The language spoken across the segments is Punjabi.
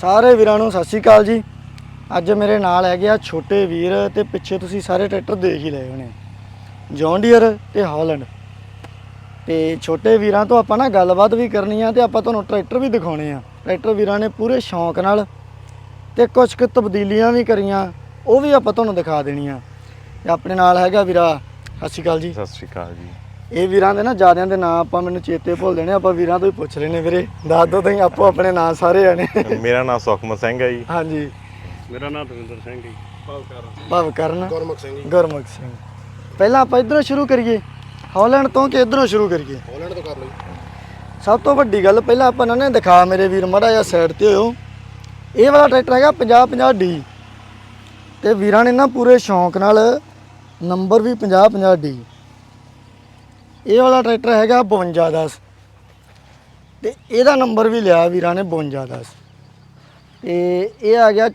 ਸਾਰੇ ਵੀਰਾਂ ਨੂੰ ਸਤਿ ਸ਼੍ਰੀ ਅਕਾਲ ਜੀ। ਅੱਜ ਮੇਰੇ ਨਾਲ ਹੈਗੇ ਆ ਛੋਟੇ ਵੀਰ ਤੇ ਪਿੱਛੇ ਤੁਸੀਂ ਸਾਰੇ ਟਰੈਕਟਰ ਦੇਖ ਹੀ ਲਏ ਹੋਣੇ। ਜੌਨ ਡੀਅਰ ਤੇ ਹਾਲੈਂਡ ਤੇ ਛੋਟੇ ਵੀਰਾਂ ਤੋਂ ਆਪਾਂ ਨਾ ਗੱਲਬਾਤ ਵੀ ਕਰਨੀ ਆ ਤੇ ਆਪਾਂ ਤੁਹਾਨੂੰ ਟਰੈਕਟਰ ਵੀ ਦਿਖਾਉਣੇ ਆ। ਟਰੈਕਟਰ ਵੀਰਾਂ ਨੇ ਪੂਰੇ ਸ਼ੌਂਕ ਨਾਲ ਤੇ ਕੁਝ ਕੁ ਤਬਦੀਲੀਆਂ ਵੀ ਕਰੀਆਂ, ਉਹ ਵੀ ਆਪਾਂ ਤੁਹਾਨੂੰ ਦਿਖਾ ਦੇਣੀਆਂ। ਤੇ ਆਪਣੇ ਨਾਲ ਹੈਗਾ ਵੀਰਾ, ਸਤਿ ਸ਼੍ਰੀ ਅਕਾਲ ਜੀ। ਸਤਿ ਸ਼੍ਰੀ ਅਕਾਲ ਜੀ। ਇਹ ਵੀਰਾਂ ਦੇ ਨਾ ਜਿਆਦਿਆਂ ਦੇ ਨਾਂ ਆਪਾਂ ਮੈਨੂੰ ਚੇਤੇ ਭੁੱਲ ਦੇਣੇ ਆਪਾਂ ਵੀਰਾਂ ਤੋਂ ਹੀ ਪੁੱਛ ਲੈਣੇ ਵੀਰੇ। ਦੱਸ ਦੋ ਤੁਸੀਂ ਆਪੋ ਆਪਣੇ ਨਾਂ ਸਾਰੇ ਆਣੇ ਮੇਰਾ ਨਾਮ ਸੁਖਮਨ ਸਿੰਘ ਹੈ ਜੀ। ਹਾਂਜੀ। ਮੇਰਾ ਨਾਮ ਦਵਿੰਦਰ ਸਿੰਘ ਜੀ। ਭਵ ਕਰਨ ਗੁਰਮੁਖ ਸਿੰਘ ਜੀ। ਗੁਰਮੁਖ ਸਿੰਘ। ਪਹਿਲਾਂ ਆਪਾਂ ਇਧਰੋਂ ਸ਼ੁਰੂ ਕਰੀਏ। ਹਾਲੈਂਡ ਤੋਂ ਕਿ ਇਧਰੋਂ ਸ਼ੁਰੂ ਕਰੀਏ? ਹਾਲੈਂਡ ਤੋਂ ਕਰ ਲਈ ਸਭ ਤੋਂ ਵੱਡੀ ਗੱਲ ਪਹਿਲਾਂ ਆਪਾਂ ਇਹਨਾਂ ਨੇ ਦਿਖਾ ਮੇਰੇ ਵੀਰ ਮੜਾ ਜਿਹਾ ਸਾਈਡ ਤੇ ਹੋਇਓ। ਇਹ ਵਾਲਾ ਟਰੈਕਟਰ ਹੈਗਾ 50 50 ਡੀ ਤੇ ਵੀਰਾਂ ਨੇ ਨਾ ਪੂਰੇ ਸ਼ੌਂਕ ਨਾਲ ਨੰਬਰ ਵੀ 50 50 ਡੀ ਇਹ ਵਾਲਾ ਟਰੈਕਟਰ ਹੈਗਾ 52 10 ਤੇ ਇਹਦਾ ਨੰਬਰ ਵੀ ਲਿਆ ਵੀਰਾਂ ਨੇ 52 10 ਤੇ ਇਹ ਆ ਗਿਆ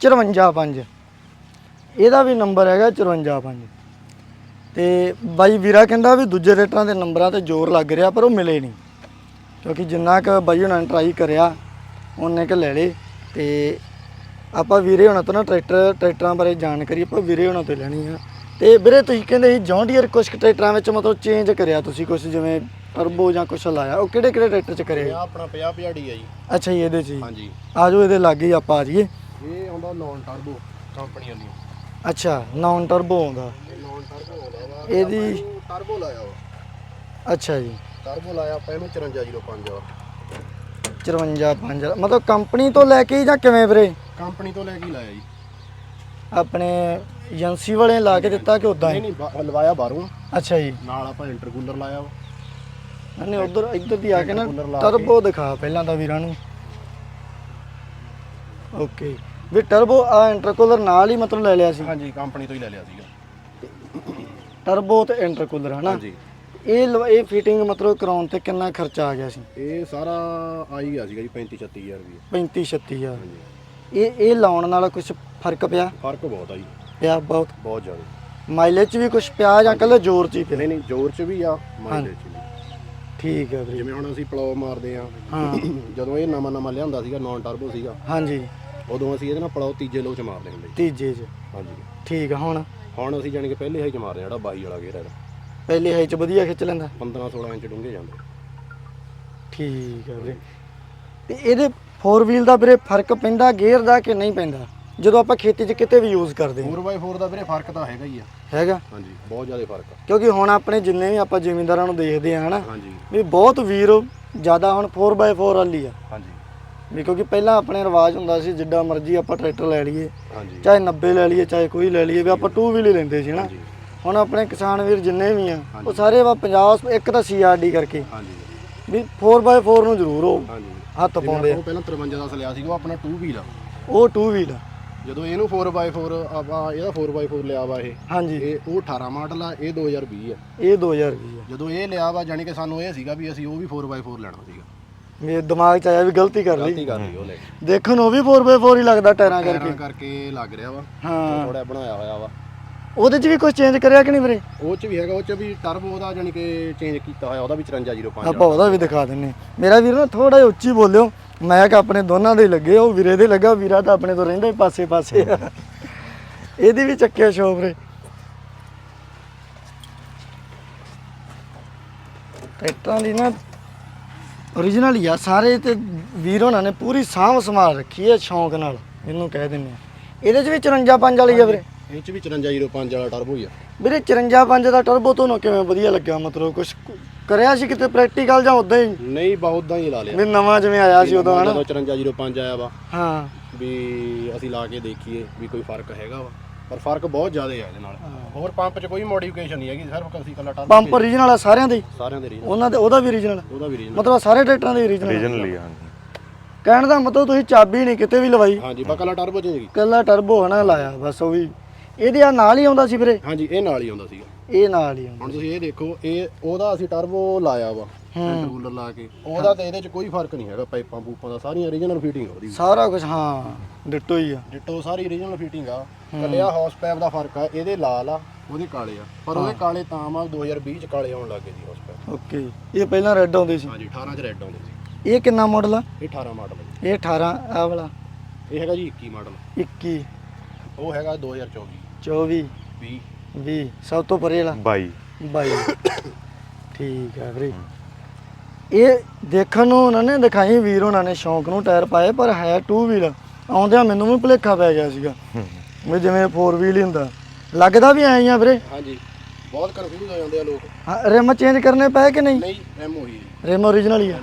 54 5 ਇਹਦਾ ਵੀ ਨੰਬਰ ਹੈਗਾ 54 5 ਤੇ ਬਾਈ ਵੀਰਾ ਕਹਿੰਦਾ ਵੀ ਦੂਜੇ ਰੇਟਰਾਂ ਦੇ ਨੰਬਰਾਂ ਤੇ ਜ਼ੋਰ ਲੱਗ ਰਿਹਾ ਪਰ ਉਹ ਮਿਲੇ ਨਹੀਂ। ਕਿਉਂਕਿ ਜਿੰਨਾ ਕੁ ਬਾਈ ਉਹਨਾਂ ਨੇ ਟਰਾਈ ਕਰਿਆ, ਉਹਨੇ ਕੁ ਲੈ ਲਏ। ਤੇ ਆਪਾਂ ਵੀਰੇ ਹੋਣਾ ਤੋਂ ਨਾ ਟਰੈਕਟਰ ਟਰੈਕਟਰਾਂ ਬਾਰੇ ਜਾਣਕਾਰੀ ਆਪਾਂ ਵੀਰੇ ਹੋਣਾ ਤੋਂ ਲੈਣੀ ਆ। ਤੇ ਵੀਰੇ ਤੁਸੀਂ ਕਹਿੰਦੇ ਸੀ ਜੌਨ ਡੀਅਰ ਕੁਝ ਟਰੈਕਟਰਾਂ ਵਿੱਚ ਮਤਲਬ ਚੇਂਜ ਕਰਿਆ ਤੁਸੀਂ ਕੁਝ ਜਿਵੇਂ ਟਰਬੋ ਜਾਂ ਕੁਝ ਲਾਇਆ। ਉਹ ਕਿਹੜੇ ਕਿਹੜੇ ਟਰੈਕਟਰ 'ਚ ਇਹ ਕਰਿਆ ਆਪਣਾ 50 50 ਹੈ ਜੀ ਅੱਛਾ ਜੀ ਇਹਦੇ 'ਚ ਹਾਂਜੀ। ਆ ਜਾਓ ਇਹਦੇ ਲਾਗੇ ਹੀ ਆਪਾਂ ਆ ਜਾਈਏ। ਇਹ ਆਉਂਦਾ ਨੌਨ ਟਰਬੋ ਕੰਪਨੀ ਵਾਲੀ। ਅੱਛਾ ਨਾਨ ਟਰਬੋ ਆਉਂਦਾ। ਇਹ ਨੌਨ ਟਰਬੋ ਆਉਂਦਾ ਵਾ। ਇਹਦੀ ਟਰਬੋ ਲਾਇਆ ਵਾ। ਅੱਛਾ ਜੀ। ਟਰਬੋ ਲਾਇਆ ਆਪਾਂ ਇਹਨੂੰ 5405 ਵਾ। 54 5 ਮਤਲਬ ਕੰਪਨੀ ਤੋਂ ਲੈ ਕੇ ਜਾਂ ਕਿਵੇਂ ਵੀਰੇ? ਕੰਪਨੀ ਤੋਂ ਲੈ ਕੇ ਹੀ ਲਾਇਆ ਜੀ। ਆਪਣੇ ਏਜੰਸੀ ਵਾਲੇ ਲਾ ਕੇ ਦਿੱਤਾ ਕਿ ਉਦਾਂ ਨਹੀਂ ਹੀ? ਨਹੀਂ ਬਾ- ਲਵਾਇਆ ਬਾਹਰੋਂ। ਅੱਛਾ ਜੀ। ਨਾਲ ਆਪਾਂ ਇੰਟਰਕੂਲਰ ਲਾਇਆ ਵਾ। ਨਹੀਂ ਉਧਰ ਇੱਧਰ ਦੀ ਆ ਕੇ ਨਾ ਕੂਲਰ ਲਾ ਕੇ। ਟਰਬੋ ਦਿਖਾ ਪਹਿਲਾਂ ਤਾਂ ਵੀਰਾਂ ਨੂੰ। ਓਕੇ। ਵੀ ਟਰਬੋ ਆ ਇੰਟਰਕੂਲਰ ਨਾਲ ਹੀ ਮਤਲਬ ਲੈ ਲਿਆ ਸੀ? ਹਾਂਜੀ ਕੰਪਨੀ ਤੋਂ ਹੀ ਲੈ ਲਿਆ ਸੀਗਾ। ਟਰਬੋ ਤੇ ਇੰਟਰਕੂਲਰ ਹਨਾ? ਹਾਂਜੀ। ਇਹ ਲਵਾ- ਇਹ ਫਿਟਿੰਗ ਮਤਲਬ ਕਰਾਉਣ ਤੇ ਕਿੰਨਾ ਖਰਚਾ ਆ ਗਿਆ ਸੀ? ਇਹ ਸਾਰਾ ਆ ਹੀ ਗਿਆ ਸੀਗਾ ਜੀ 35 36000 ਰੁਪਏ 35 36000 ਹਾਂਜੀ। ਇਹ ਇਹ ਲਾਉਣ ਨਾਲ ਕੁਝ ਫ਼ਰਕ ਪਿਆ? ਫ਼ਰਕ ਬਹੁਤ ਆ ਜੀ। ਪਿਆ ਬਹੁਤ? ਬਹੁਤ ਜ਼ਿਆਦਾ। ਮਾਈਲੇਜ 'ਚ ਵੀ ਕੁਝ ਪਿਆ ਜਾਂ ਕੱਲੇ ਜ਼ੋਰ 'ਚ ਹੀ ਪਿਆ? ਨਹੀਂ ਨਹੀਂ ਜ਼ੋਰ ਚ ਵੀ ਆ ਮਾਈਲੇਜ ਚ ਵੀ। ਠੀਕ ਹੈ ਵੀਰੇ। ਜਿਵੇਂ ਹੁਣ ਅਸੀਂ ਪਲੋ ਮਾਰਦੇ ਆ ਹਾਂ। ਜਦੋਂ ਇਹ ਨਵਾਂ ਨਵਾਂ ਲਿਆਂਦਾ ਸੀਗਾ ਨੌਨ ਟਰਬੋ ਸੀਗਾ ਹਾਂਜੀ। ਉਦੋਂ ਅਸੀਂ ਇਹਦੇ ਨਾਲ ਪਲੋ ਤੀਜੇ ਲੋ ਚ ਮਾਰਦੇ ਹੁੰਦੇ ਸੀ। ਤੀਜੇ 'ਚ। ਹਾਂਜੀ। ਠੀਕ ਆ ਹੁਣ? ਹੁਣ ਅਸੀਂ ਜਾਣੀ ਕਿ ਪਹਿਲੇ ਹਾਈ ਚ ਮਾਰਦੇ ਆ ਜਿਹੜਾ 22 ਵਾਲਾ ਗੇਅਰ ਹੈਗਾ ਪਹਿਲੇ ਹਾਈ 'ਚ ਵਧੀਆ ਖਿੱਚ ਲੈਂਦਾ? 15 16 ਇੰਚ ਡੂੰਘੇ ਜਾਂਦੇ। ਠੀਕ ਹੈ ਵੀਰੇ। ਤੇ ਇਹਦੇ 4 ਵੀਲ ਦਾ ਵੀਰੇ ਫ਼ਰਕ ਪੈਂਦਾ ਗੇਅਰ ਦਾ ਕਿ ਨਹੀਂ ਪੈਂਦਾ? ਜਦੋਂ ਆਪਾਂ ਖੇਤੀ 'ਚ ਕਿਤੇ ਵੀ ਯੂਜ਼ ਕਰਦੇ ਹਾਂ। 4x4 ਦਾ ਵੀਰੇ ਫ਼ਰਕ ਤਾਂ ਹੈਗਾ ਹੀ ਆ। ਹੈਗਾ? ਹਾਂਜੀ ਬਹੁਤ ਜ਼ਿਆਦਾ ਫ਼ਰਕ ਆ। ਕਿਉਂਕਿ ਹੁਣ ਆਪਣੇ ਜਿੰਨੇ ਵੀ ਆਪਾਂ ਜ਼ਿਮੀਂਦਾਰਾਂ ਨੂੰ ਦੇਖਦੇ ਆ ਹਨਾ? ਹਾਂਜੀ। ਵੀ ਬਹੁਤ ਵੀਰ ਜ਼ਿਆਦਾ ਹੁਣ 4x4 ਵਾਲੀ ਆ। ਹਾਂਜੀ। ਵੀ ਕਿਉਂਕਿ ਪਹਿਲਾਂ ਆਪਣੇ ਰਿਵਾਜ ਹੁੰਦਾ ਸੀ ਜਿੱਡਾ ਮਰਜ਼ੀ ਆਪਾਂ ਟਰੈਕਟਰ ਲੈ ਲਈਏ ਹਾਂਜੀ। ਚਾਹੇ 90 ਲੈ ਲਈਏ ਚਾਹੇ ਕੋਈ ਲੈ ਲਈਏ ਵੀ ਆਪਾਂ 2 ਵੀਲ ਹੀ ਲੈਂਦੇ ਸੀ ਨਾ ਹਾਂਜੀ। ਹੁਣ ਆਪਣੇ ਕਿਸਾਨ ਵੀਰ ਜਿੰਨੇ ਵੀ ਆ ਉਹ। ਸਾਰੇ ਵਾ 50 ਇੱਕ ਤਾਂ ਸੀਆਰਡੀ ਕਰਕੇ। ਹਾਂਜੀ। ਵੀ 4x4 ਨੂੰ ਜ਼ਰੂਰ ਹਾਂਜੀ। ਹੱਥ ਪਾਉਂਦੇ ਆ। ਉਹ ਪਹਿਲਾਂ 53 ਦਾ ਲਿਆ ਸੀਗਾ ਉਹ ਆਪਣਾ 2 ਵੀਲ ਆ। ਉਹ 2 ਵੀਲ ਆ। ਜਦੋਂ ਇਹਨੂੰ 4x4 ਆਪਾਂ ਇਹਦਾ 4x4 ਲਿਆ ਵਾ ਇਹ ਹਾਂਜੀ। ਇਹ ਉਹ 18 ਮਾਡਲ ਆ ਇਹ 2020 ਆ। ਇਹ 2020 ਆ। ਜਦੋਂ ਇਹ ਲਿਆ ਵਾ ਜਾਣੀ ਕਿ ਸਾਨੂੰ ਇਹ ਸੀਗਾ ਵੀ ਅਸੀਂ ਉਹ ਵੀ 4x4 ਲੈਣਾ ਸੀਗਾ। ਮੇਰੇ ਦਿਮਾਗ 'ਚ ਆਇਆ ਵੀ ਗਲਤੀ ਕਰ ਲਈ। ਗਲਤੀ ਕਰ ਲਈ ਉਹ ਲੈ ਕੇ ਦੇਖਣ ਉਹ ਵੀ 4x4 ਹੀ ਲੱਗਦਾ ਟਾਇਰਾਂ ਕਰਕੇ। ਕਰਕੇ ਲੱਗ ਰਿਹਾ ਵਾ। ਹਾਂ। ਥੋੜਾ ਬਣਾਇਆ ਹੋਇਆ ਵਾ। ਉਹਦੇ 'ਚ ਵੀ ਕੁਝ ਚੇਂਜ ਕਰਿਆ ਕਿ ਨਹੀਂ ਵੀਰੇ? ਉਹ ਚ ਵੀ ਹੈਗਾ ਉਹ ਚ ਵੀ ਟਰਬੋ ਉਹਦਾ ਜਾਨੀ ਕਿ ਚੇਂਜ ਕੀਤਾ ਹੋਇਆ ਉਹਦਾ ਵੀ 5405 ਆਪਾਂ ਉਹਦਾ ਵੀ ਦਿਖਾ ਦਿੰਨੇ ਮੇਰਾ ਵੀਰ ਨਾ ਥੋੜਾ ਜਿਹਾ ਉੱਚੀ ਬੋਲਿਓ। ਮੈਂ ਕਿ ਆਪਣੇ ਦੋਨਾਂ ਦੇ ਹੀ ਲੱਗੇ ਉਹ ਵੀਰੇ ਦੇ ਲੱਗਾ ਵੀਰਾ ਤਾਂ ਆਪਣੇ ਤੋਂ ਰਹਿੰਦਾ ਹੀ ਪਾਸੇ ਪਾਸੇ ਆ ਇਹਦੀ ਵੀ ਚੱਕਿਆ ਸ਼ੋਪ ਰੇ ਟਰੈਕਟਰਾਂ ਦੀ ਨਾ origignal ਹੀ ਆ। ਸਾਰੇ ਤੇ ਵੀਰ ਹੋਣਾ ਨੇ ਪੂਰੀ ਸਾਂਭ ਸੰਭਾਲ ਰੱਖੀ ਹੈ ਸ਼ੌਂਕ ਨਾਲ ਇਹਨੂੰ ਕਹਿ ਦਿੰਨੇ ਆ ਇਹਦੇ 'ਚ ਵੀ 54 ਪੰਜ ਵਾਲੀ ਆ ਵੀਰੇ। ਇਹ ਚ ਵੀ 5405 ਵਾਲਾ ਟਰਬੋ ਹੀ ਆ। ਵੀਰੇ 54 ਪੰਜ ਦਾ ਟਰਬੋ ਤੁਹਾਨੂੰ ਕਿਵੇਂ ਵਧੀਆ ਲੱਗਿਆ? ਮਤਲਬ ਕੁਝ ਕਰਿਆ ਸੀ ਕਿਤੇ ਪ੍ਰੈਕਟੀਕਲ ਜਾਂ ਉਦਾਂ ਹੀ? ਨਹੀਂ ਬਹੁਤ ਦਾ ਹੀ ਲਾ ਲਿਆ। ਵੀ ਨਵਾਂ ਜਿਵੇਂ ਆਇਆ ਸੀ ਉਦੋਂ ਹਨਾ? ਜਦੋਂ 5405 ਆਇਆ ਵਾ। ਹਾਂ। ਵੀ ਅਸੀਂ ਲਾ ਕੇ ਦੇਖੀਏ ਵੀ ਕੋਈ ਫ਼ਰਕ ਹੈਗਾ ਵਾ। ਪਰ ਫ਼ਰਕ ਬਹੁਤ ਜ਼ਿਆਦਾ ਹੈ ਇਹਦੇ ਨਾਲ। ਹੋਰ ਪੰਪ 'ਚ ਕੋਈ ਮੋਡੀਫਿਕੇਸ਼ਨ ਨਹੀਂ ਹੈਗੀ ਸਿਰਫ ਅਸੀਂ ਕੱਲਾ ਟਰਬੋ ਪੰਪ origignal ਆ ਸਾਰਿਆਂ ਦੇ ਹੀ? ਸਾਰਿਆਂ ਦੇ ਰੀਜਨ ਉਹਨਾਂ ਦੇ ਉਹਦਾ ਵੀ origignal ਉਹਦਾ ਵੀ ਰੀਜਨ ਮਤਲਬ ਸਾਰੇ ਟਰੈਕਟਰਾਂ ਦੇ origignal ਰੀਜਨਲੀ ਹਾਂਜੀ। ਕਹਿਣ ਦਾ ਮਤਲਬ ਤੁਸੀਂ ਚਾਬੀ ਨਹੀਂ ਕਿਤੇ ਵੀ ਲਵਾਈ। ਹਾਂਜੀ ਬਾ ਕੱਲਾ ਟਰਬੋ ਚੇਂਜ ਕੀਤਾ। ਕੱਲਾ ਟਰਬੋ ਹਨਾ ਲਾਇਆ ਬਸ ਉਹ ਵੀ ਇਹਦੇ ਆ ਨਾਲ ਹੀ ਆਉਂਦਾ ਸੀ ਵੀਰੇ? ਹਾਂਜੀ ਇਹ ਨਾਲ ਹੀ ਆਉਂਦਾ ਸੀਗਾ। ਇਹ ਨਾਲ ਹੀ ਆਉਂਦਾ ਹੁਣ ਤੁਸੀਂ ਇਹ ਦੇਖੋ ਇਹ ਉਹਦਾ ਅਸੀਂ ਟਰਬੋ ਲਾਇਆ ਵਾ ਇੰਟਰਕੂਲਰ ਲਾ ਕੇ। ਉਹਦਾ ਤੇ ਇਹਦੇ 'ਚ ਕੋਈ ਫ਼ਰਕ ਨਹੀਂ ਹੈਗਾ ਪਾਈਪਾਂ ਪੂਪਾਂ ਦਾ ਸਾਰੀਆਂ ਓਰੀਜਨਲ ਫਿਟਿੰਗ ਉਹਦੀ ਸਾਰਾ ਕੁਝ ਹਾਂ ਡਿੱਟੋ ਹੀ ਆ। ਡਿਟੋ ਸਾਰੀ ਓਰੀਜਨਲ ਫਿਟਿੰਗ ਆ। ਕੱਲਿਆ ਹਾਊਸ ਪੈਪ ਦਾ ਫ਼ਰਕ ਆ ਇਹਦੇ ਲਾਲ ਆ ਉਹਦੇ ਕਾਲੇ ਆ। ਪਰ ਉਹਦੇ ਕਾਲੇ ਤਾਂ ਆ 2020 ਚ ਕਾਲੇ ਆਉਣ ਲੱਗੇ ਜੀ ਹਾਊਸ ਪੈਪ ਓਕੇ ਇਹ ਪਹਿਲਾਂ ਰੈੱਡ ਆਉਂਦੇ ਸੀ? ਹਾਂਜੀ 18 ਚ ਰੈੱਡ ਆਉਂਦੇ ਸੀ। ਇਹ ਕਿੰਨਾ ਮਾਡਲ ਆ? ਇਹ 18 ਮਾਡਲ ਇਹ 18 ਆ ਵਾਲਾ। ਇਹ ਹੈਗਾ ਜੀ 21 ਮਾਡਲ 21 ਉਹ ਹੈਗਾ 2024 24 20 20 ਸਭ ਤੋਂ ਪਰੇ ਵਾਲਾ। ਬਾਈ। 22 ਠੀਕ ਹੈ ਵੀਰੇ। ਇਹ ਦੇਖਣ ਨੂੰ ਉਹਨਾਂ ਨੇ ਦਿਖਾਈ ਵੀਰ ਉਹਨਾਂ ਨੇ ਸ਼ੌਂਕ ਨੂੰ ਟਾਇਰ ਪਾਏ ਪਰ ਹੈ 2 ਵੀਲ ਆਉਂਦਿਆਂ ਮੈਨੂੰ ਵੀ ਭੁਲੇਖਾ ਪੈ ਗਿਆ ਸੀਗਾ। ਵੀ ਜਿਵੇਂ 4 ਵੀਲ ਹੀ ਹੁੰਦਾ। ਲੱਗਦਾ ਵੀ ਐਂ ਹੀ ਆ ਵੀਰੇ। ਹਾਂਜੀ। ਬਹੁਤ ਕਨਫਿਊਜ਼ ਹੋ ਜਾਂਦੇ ਆ ਲੋਕ। ਹਾਂ, ਰਿਮ ਚੇਂਜ ਕਰਨੇ ਪਏ ਕਿ ਨਹੀਂ? ਨਹੀਂ ਐਮ ਉਹੀ ਹੈ। ਰਿਮ ਓਰੀਜਨਲ ਹੀ ਆ।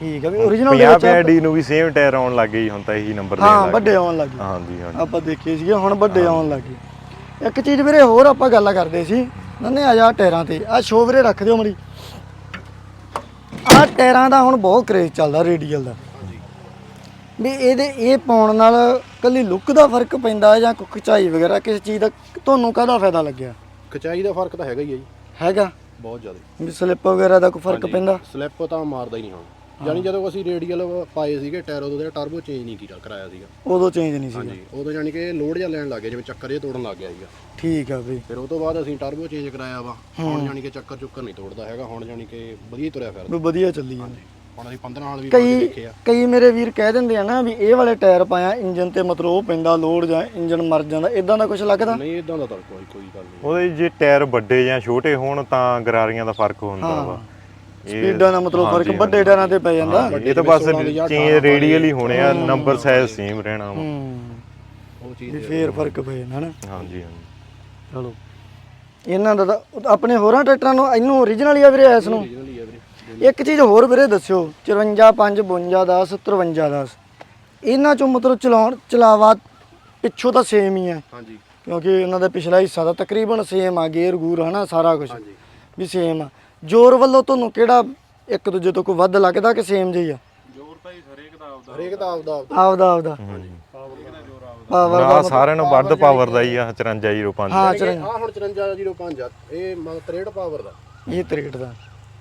ਠੀਕ ਹੈ ਵੀ ਓਰੀਜਨਲ ਦੇ 50 ਵਿੱਚ ਆਪਾਂ- 50 ਨੂੰ ਵੀ ਸੇਮ ਟਾਇਰ ਆਉਣ ਲੱਗ ਗਈ ਹੁਣ ਤਾਂ ਇਹੀ ਨੰਬਰ ਦੇਣ ਹਾਂ ਲੱਗ ਵੱਡੇ ਗਏ। ਆਉਣ ਲੱਗੇ ਹਾਂਜੀ ਹਾਂਜੀ। ਆਪਾਂ ਦੇਖੇ ਸੀਗੇ ਹੁਣ ਵੱਡੇ ਆਉਣ ਲੱਗੇ ਇੱਕ ਚੀਜ਼ ਵੀਰੇ ਹੋਰ ਆਪਾਂ ਗੱਲ ਕਰਦੇ ਸੀ। ਨੰਨੇ ਆ ਜਾ ਟਾਇਰਾਂ ਤੇ। ਆ ਸ਼ੋ ਵੀਰੇ ਰੱਖ ਦਿਓ ਮੜੀ। ਆ ਟਾਇਰਾਂ ਦਾ ਹੁਣ ਬਹੁਤ ਕਰੇਜ਼ ਚੱਲਦਾ ਰੇਡੀਅਲ ਦਾ। ਵੀ ਇਹਦੇ ਇਹ ਪਾਉਣ ਨਾਲ ਕੱਲੀ ਲੁੱਕ ਦਾ ਫ਼ਰਕ ਪੈਂਦਾ ਜਾਂ ਕੋਈ ਖਿਚਾਈ ਵਗੈਰਾ ਕਿਸੇ ਚੀਜ਼ ਦਾ ਤੁਹਾਨੂੰ ਕਾਹਦਾ ਫਾਇਦਾ ਲੱਗਿਆ? ਖਚਾਈ ਦਾ ਫ਼ਰਕ ਤਾਂ ਹੈਗਾ ਹੀ ਹੈ ਜੀ। ਹੈਗਾ? ਬਹੁਤ ਜ਼ਿਆਦਾ। ਵੀ ਸਲਿੱਪ ਵਗੈਰਾ ਦਾ ਕੋਈ ਫ਼ਰਕ ਪੈਂਦਾ? ਸਲਿੱਪ ਤਾਂ ਮਾਰਦਾ ਹੀ ਨਹੀਂ ਹੁਣ। ਯਾਨੀ ਜਦੋਂ ਅਸੀਂ ਰੇਡੀਅਲ ਪਾਏ ਸੀਗੇ ਟਾਇਰ ਉਦੋਂ ਦਾ ਟਰਬੋ ਚੇਂਜ ਨਹੀਂ ਕੀਤਾ ਕਰਾਇਆ ਸੀਗਾ। ਉਦੋਂ ਚੇਂਜ ਨਹੀਂ ਸੀ ਹਾਂਜੀ ਉਦੋਂ ਯਾਨੀ ਕਿ ਲੋਡ ਜਿਹਾ ਲੈਣ ਲੱਗ ਗਿਆ ਜਿਵੇਂ ਚੱਕਰ ਜਿਹਾ ਤੋੜਨ ਲੱਗ ਗਿਆ ਸੀਗਾ। ਠੀਕ ਆ ਬਈ। ਫਿਰ ਉਹ ਤੋਂ ਬਾਅਦ ਅਸੀਂ ਟਰਬੋ ਚੇਂਜ ਕਰਾਇਆ ਵਾ। ਹੁਣ ਯਾਨੀ ਕਿ ਚੱਕਰ ਚੁੱਕਰ ਨਹੀਂ ਤੋੜਦਾ ਹੈਗਾ ਹੁਣ ਯਾਨੀ ਕਿ ਵਧੀਆ ਤੁਰਿਆ ਫਿਰਦਾ। ਵੀ ਵਧੀਆ ਚੱਲੀ ਜਾਂਦਾ। ਹੁਣ ਅਸੀਂ 15 ਨਾਲ ਵੀ ਕਈ ਦੇਖੇ ਆ। ਕਈ ਮੇਰੇ ਵੀਰ ਕਹਿ ਦਿੰਦੇ ਆ ਨਾ ਵੀ ਇਹ ਵਾਲੇ ਟਾਇਰ ਪਾਇਆ ਇੰਜਨ ਤੇ ਮਤਲਬ ਉਹ ਪੈਂਦਾ ਲੋਡ ਜਾਂ ਇੰਜਨ ਮਰ ਜਾਂਦਾ ਇਦਾਂ ਦਾ ਕੁਝ ਲੱਗਦਾ? ਨਹੀਂ ਇਦਾਂ ਦਾ ਤਾਂ ਕੋਈ ਕੋਈ ਗੱਲ ਨਹੀਂ। ਉਹਦੇ ਜੇ ਟਾਇਰ ਵੱਡੇ ਜਾਂ ਛੋਟੇ ਹੋਣ ਤਾਂ ਗਰਾਰੀਆਂ ਦਾ ਫ਼ਰਕ ਹੁੰਦਾ ਵਾ। ਇਹ- ਸਪੀਡਾਂ ਦਾ ਮਤਲਬ ਫ਼ਰਕ ਵੱਡੇ ਟਾਇਰਾਂ ਤੇ ਪੈ ਜਾਂਦਾ। ਇਹ ਤਾਂ ਬਸ ਚੇਂਜ ਰੇਡੀਅਲ ਹੀ ਹੋਣੇ ਆ ਨੰਬਰ ਸਾਈਜ਼ ਸੇਮ ਰਹਿਣਾ ਵਾ। ਉਹ ਚੀਜ਼ ਵੀ ਫੇਰ ਫ਼ਰਕ ਪੈ ਜਾਂਦਾ ਨਾ। ਹਾਂਜੀ ਹਾਂਜੀ। ਚਲੋ। ਇਹਨਾਂ ਦਾ ਤਾਂ ਆਪਣੇ ਹੋਰਾਂ ਟਰੈਕਟਰਾਂ ਨੂੰ ਇਹਨੂੰ ਓਰੀਜਨਲ ਹੀ ਆ ਵੀਰੇ ਐਸ ਨੂੰ। ਆ ਇੱਕ ਚੀਜ਼ ਹੋਰ ਵੀਰੇ ਦੱਸਿਓ 54 5 52 10 53 10 ਇਹਨਾਂ ਚੋਂ ਮਤਲਬ ਚਲਾਉਣ ਚਲਾਵਾ ਪਿੱਛੋਂ ਤਾਂ ਸੇਮ ਹੀ ਹੈ ਹਾਂਜੀ। ਕਿਉਂਕਿ ਇਹਨਾਂ ਦਾ ਪਿਛਲਾ ਹਿੱਸਾ ਤਾਂ ਤਕਰੀਬਨ ਸੇਮ ਆ ਗੇਅਰ ਗੂਰ ਹਨਾ ਸਾਰਾ ਕੁਝ ਹਾਂਜੀ। ਵੀ ਸੇਮ ਆ। ਜ਼ੋਰ ਵੱਲੋਂ ਤੁਹਾਨੂੰ ਕਿਹੜਾ ਇੱਕ ਦੂਜੇ ਤੋਂ ਕੋਈ ਵੱਧ ਲੱਗਦਾ ਕਿ ਸੇਮ ਜਿਹਾ ਹੀ ਆ ਹਰੇਕ ਦਾ ਆਪਦਾ ਆਪਦਾ ਆਪਦਾ। ਆਪਦਾ ਪਾਵਰ ਨਾ ਸਾਰਿਆਂ ਨੂੰ ਵੱਧ ਪਾਵਰ ਦਾ ਹੀ ਆ 5405 ਹਾਂ ਆ। ਚਰਨ ਹੁਣ 5405 ਆ ਇਹ ਮਤਲਬ 63 ਪਾਵਰ ਦਾ। ਇਹ ਤ੍ਰੇਟ ਦਾ।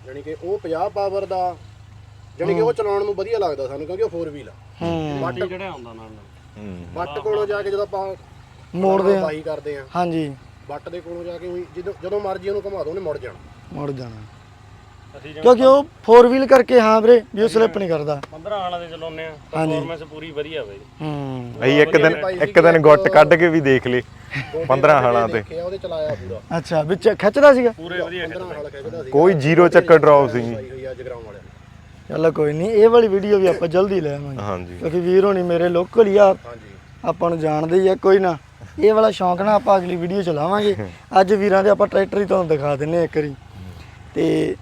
ਯਾਨੀ ਕਿ ਉਹ 50 ਪਾਵਰ ਦਾ ਯਾਨੀ ਕਿ ਉਹ ਚਲਾਉਣ ਨੂੰ ਵਧੀਆ ਲੱਗਦਾ ਸਾਨੂੰ ਕਿਉਂਕਿ ਉਹ 4 ਵੀਲ ਆ। ਹੂੰ। ਬੱਟ ਹੂੰ। ਬੱਟ ਕੋਲੋਂ ਜਾ ਕੇ ਜਦੋਂ ਆਪਾਂ ਮੋੜਦੇ ਆ। ਬਾਈ ਕਰਦੇ ਆ। ਹਾਂਜੀ। ਬੱਟ ਦੇ ਕੋਲੋਂ ਜਾ ਕੇ ਉਹੀ ਜਦੋਂ ਜਦੋਂ ਮਰਜ਼ੀ ਉਹਨੂੰ ਘੁਮਾ ਦੋ ਉਹਨੇ ਮੁੜ ਜਾਣਾ। ਮੁੜ ਜਾਣਾ। ਕਿਉਂਕਿ ਉਹ 4 ਵੀਲ ਕਰਕੇ ਹਾਂ ਵੀਰੇ ਵੀ ਉਹ ਸਲਿੱਪ ਨਹੀਂ ਕਰਦਾ। 15 ਹਾਲਾਂ ਦੇ ਚਲਾਉਂਦੇ ਆ ਪਰਫਾਰਮੈਂਸ ਪੂਰੀ ਵਧੀਆ ਬਈ। ਹੂੰ। ਅਸੀਂ ਇੱਕ ਦਿਨ ਇੱਕ ਦਿਨ ਗੁੱਟ ਕੱਢ ਕੇ ਵੀ ਦੇਖ ਲਏ 15 ਹਾਲਾਂ ਤੇ। ਦੇਖਿਆ ਉਹਦੇ ਚਲਾਇਆ ਪੂਰਾ। ਅੱਛਾ ਵਿੱਚ ਖਿੱਚਦਾ ਸੀਗਾ? ਪੂਰੇ ਵਧੀਆ 15 ਹਾਲ ਖਿੱਚਦਾ ਸੀ ਕੋਈ ਜ਼ੀਰੋ ਚੱਕਰ ਡ੍ਰੌਪ ਸੀ ਪਾਈ ਹੋਈ ਆ ਜਗਰਾਉਂ ਵਾਲਿਆਂ ਨੇ ਚੱਲ ਕੋਈ ਨਹੀਂ ਇਹ ਵਾਲੀ ਵੀਡੀਓ ਵੀ ਆਪਾਂ ਜਲਦੀ ਲੈ ਆਵਾਂਗੇ। ਹਾਂਜੀ। ਕਿਉਂਕਿ ਵੀਰ ਹੋਣੀ ਮੇਰੇ ਲੋਕਲ ਹੀ ਆ। ਹਾਂਜੀ। ਆਪਾਂ ਨੂੰ ਜਾਣਦੇ ਹੀ ਆ ਕੋਈ ਨਾ। ਇਹ ਵਾਲਾ ਸ਼ੌਂਕ ਨਾ ਆਪਾਂ ਅਗਲੀ ਵੀਡੀਓ ਚ ਲਾਵਾਂਗੇ। ਅੱਜ ਵੀਰਾਂ ਦੇ ਆਪਾਂ ਟਰੈਕਟਰ ਹੀ ਤੁਹਾਨੂੰ ਦਿਖਾ ਦਿੰਨੇ ਆ ਇੱਕ ਵਾਰੀ। ਤੇ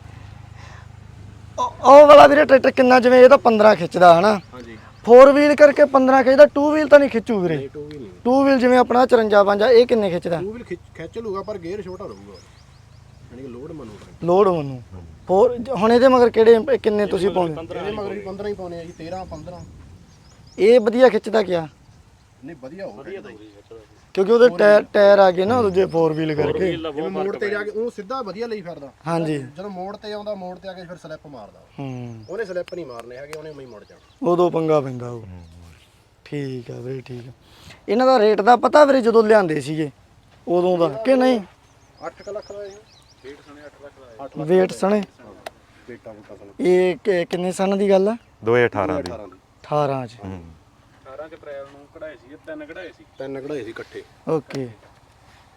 ਉਹ ਉਹ ਵਾਲਾ ਵੀਰੇ ਟਰੈਕਟਰ ਕਿੰਨਾ ਜਿਵੇਂ ਇਹ ਤਾਂ 15 ਖਿੱਚਦਾ ਹਨਾ। ਹਾਂਜੀ। 4 ਵੀਲ ਕਰਕੇ 15 ਖਿੱਚਦਾ 2 ਵੀਲ ਤਾਂ ਨਹੀਂ ਖਿੱਚੂ ਵੀਰੇ। ਇਹ 2 ਵੀਲ ਨਹੀਂ। 2 ਵੀਲ ਜਿਵੇਂ ਆਪਣਾ 54 ਪੰਜਾ ਇਹ ਕਿੰਨੇ ਖਿੱਚਦਾ? 2 ਵੀਲ ਖਿੱਚ ਲੂਗਾ ਪਰ ਗੇਅਰ ਛੋਟਾ ਰਹੂਗਾ ਯਾਨੀ ਕਿ ਲੋਡ ਮਨੂਗਾ ਲੋਡ ਉਹਨੂੰ 4 ਹੁਣ ਇਹਦੇ ਮਗਰ ਕਿਹੜੇ ਕਿੰਨੇ ਤੁਸੀਂ ਪਾਉਂਦੇ? ਇਹਦੇ ਮਗਰ ਵੀ 15 ਹੀ ਪਾਉਣੇ ਆ ਜੀ 13 15 ਇਹ ਵਧੀਆ ਖਿੱਚਦਾ ਕਿਆ? ਨਹੀਂ ਵਧੀਆ ਹੋ ਵਧੀਆ ਤਾਂ ਕਿਉਂਕਿ ਉਹਦੇ ਟਾਇਰ ਟਾਇਰ ਆ ਗਏ ਨਾ ਦੂਜੇ 4 ਵੀਲ ਕਰਕੇ। ਜਿਵੇਂ ਮੋੜ ਤੇ ਜਾ ਕੇ ਉਹ ਸਿੱਧਾ ਵਧੀਆ ਲਈ ਫਿਰਦਾ। ਹਾਂਜੀ। ਜਦੋਂ ਮੋੜ ਤੇ ਆਉਂਦਾ ਮੋੜ ਤੇ ਆ ਕੇ ਫਿਰ ਸਲਿੱਪ ਮਾਰਦਾ ਹੂੰ। ਉਹਨੇ ਸਲਿੱਪ ਨਹੀਂ ਮਾਰਨੇ ਹੈਗੇ ਉਹਨੇ ਉਵੇਂ ਹੀ ਮੁੜ ਜਾਣਾ। ਉਦੋਂ ਪੰਗਾ ਪੈਂਦਾ ਉਹ। ਠੀਕ ਆ ਵੀਰੇ ਠੀਕ ਆ। ਇਹਨਾਂ ਦਾ ਰੇਟ ਦਾ ਪਤਾ ਵੀਰੇ ਜਦੋਂ ਲਿਆਂਦੇ ਸੀਗੇ? ਉਦੋਂ ਦਾ ਕਿ ਨਹੀਂ? 8 ਲੱਖ ਦਾ ਇਹ। 8 ਲੱਖ ਦਾ ਵੇਟ ਸਣੇ? ਬੇਟਾ ਬੁੱਟਾ ਸਾਨੂੰ ਇਹ ਕਿ- ਕਿੰਨੇ ਸਨ ਦੀ ਗੱਲ ਆ? 2018 ਦੀ। 18 ਦੀ। 18 ਚ। ਹੂੰ। 18 ਚ ਅਪ੍ਰੈਲ ਨੂੰ। ਤਿੰਨ ਕਢਾਏ ਸੀ। ਤਿੰਨ ਕਢਾਏ ਸੀ ਇਕੱਠੇ। ਓਕੇ।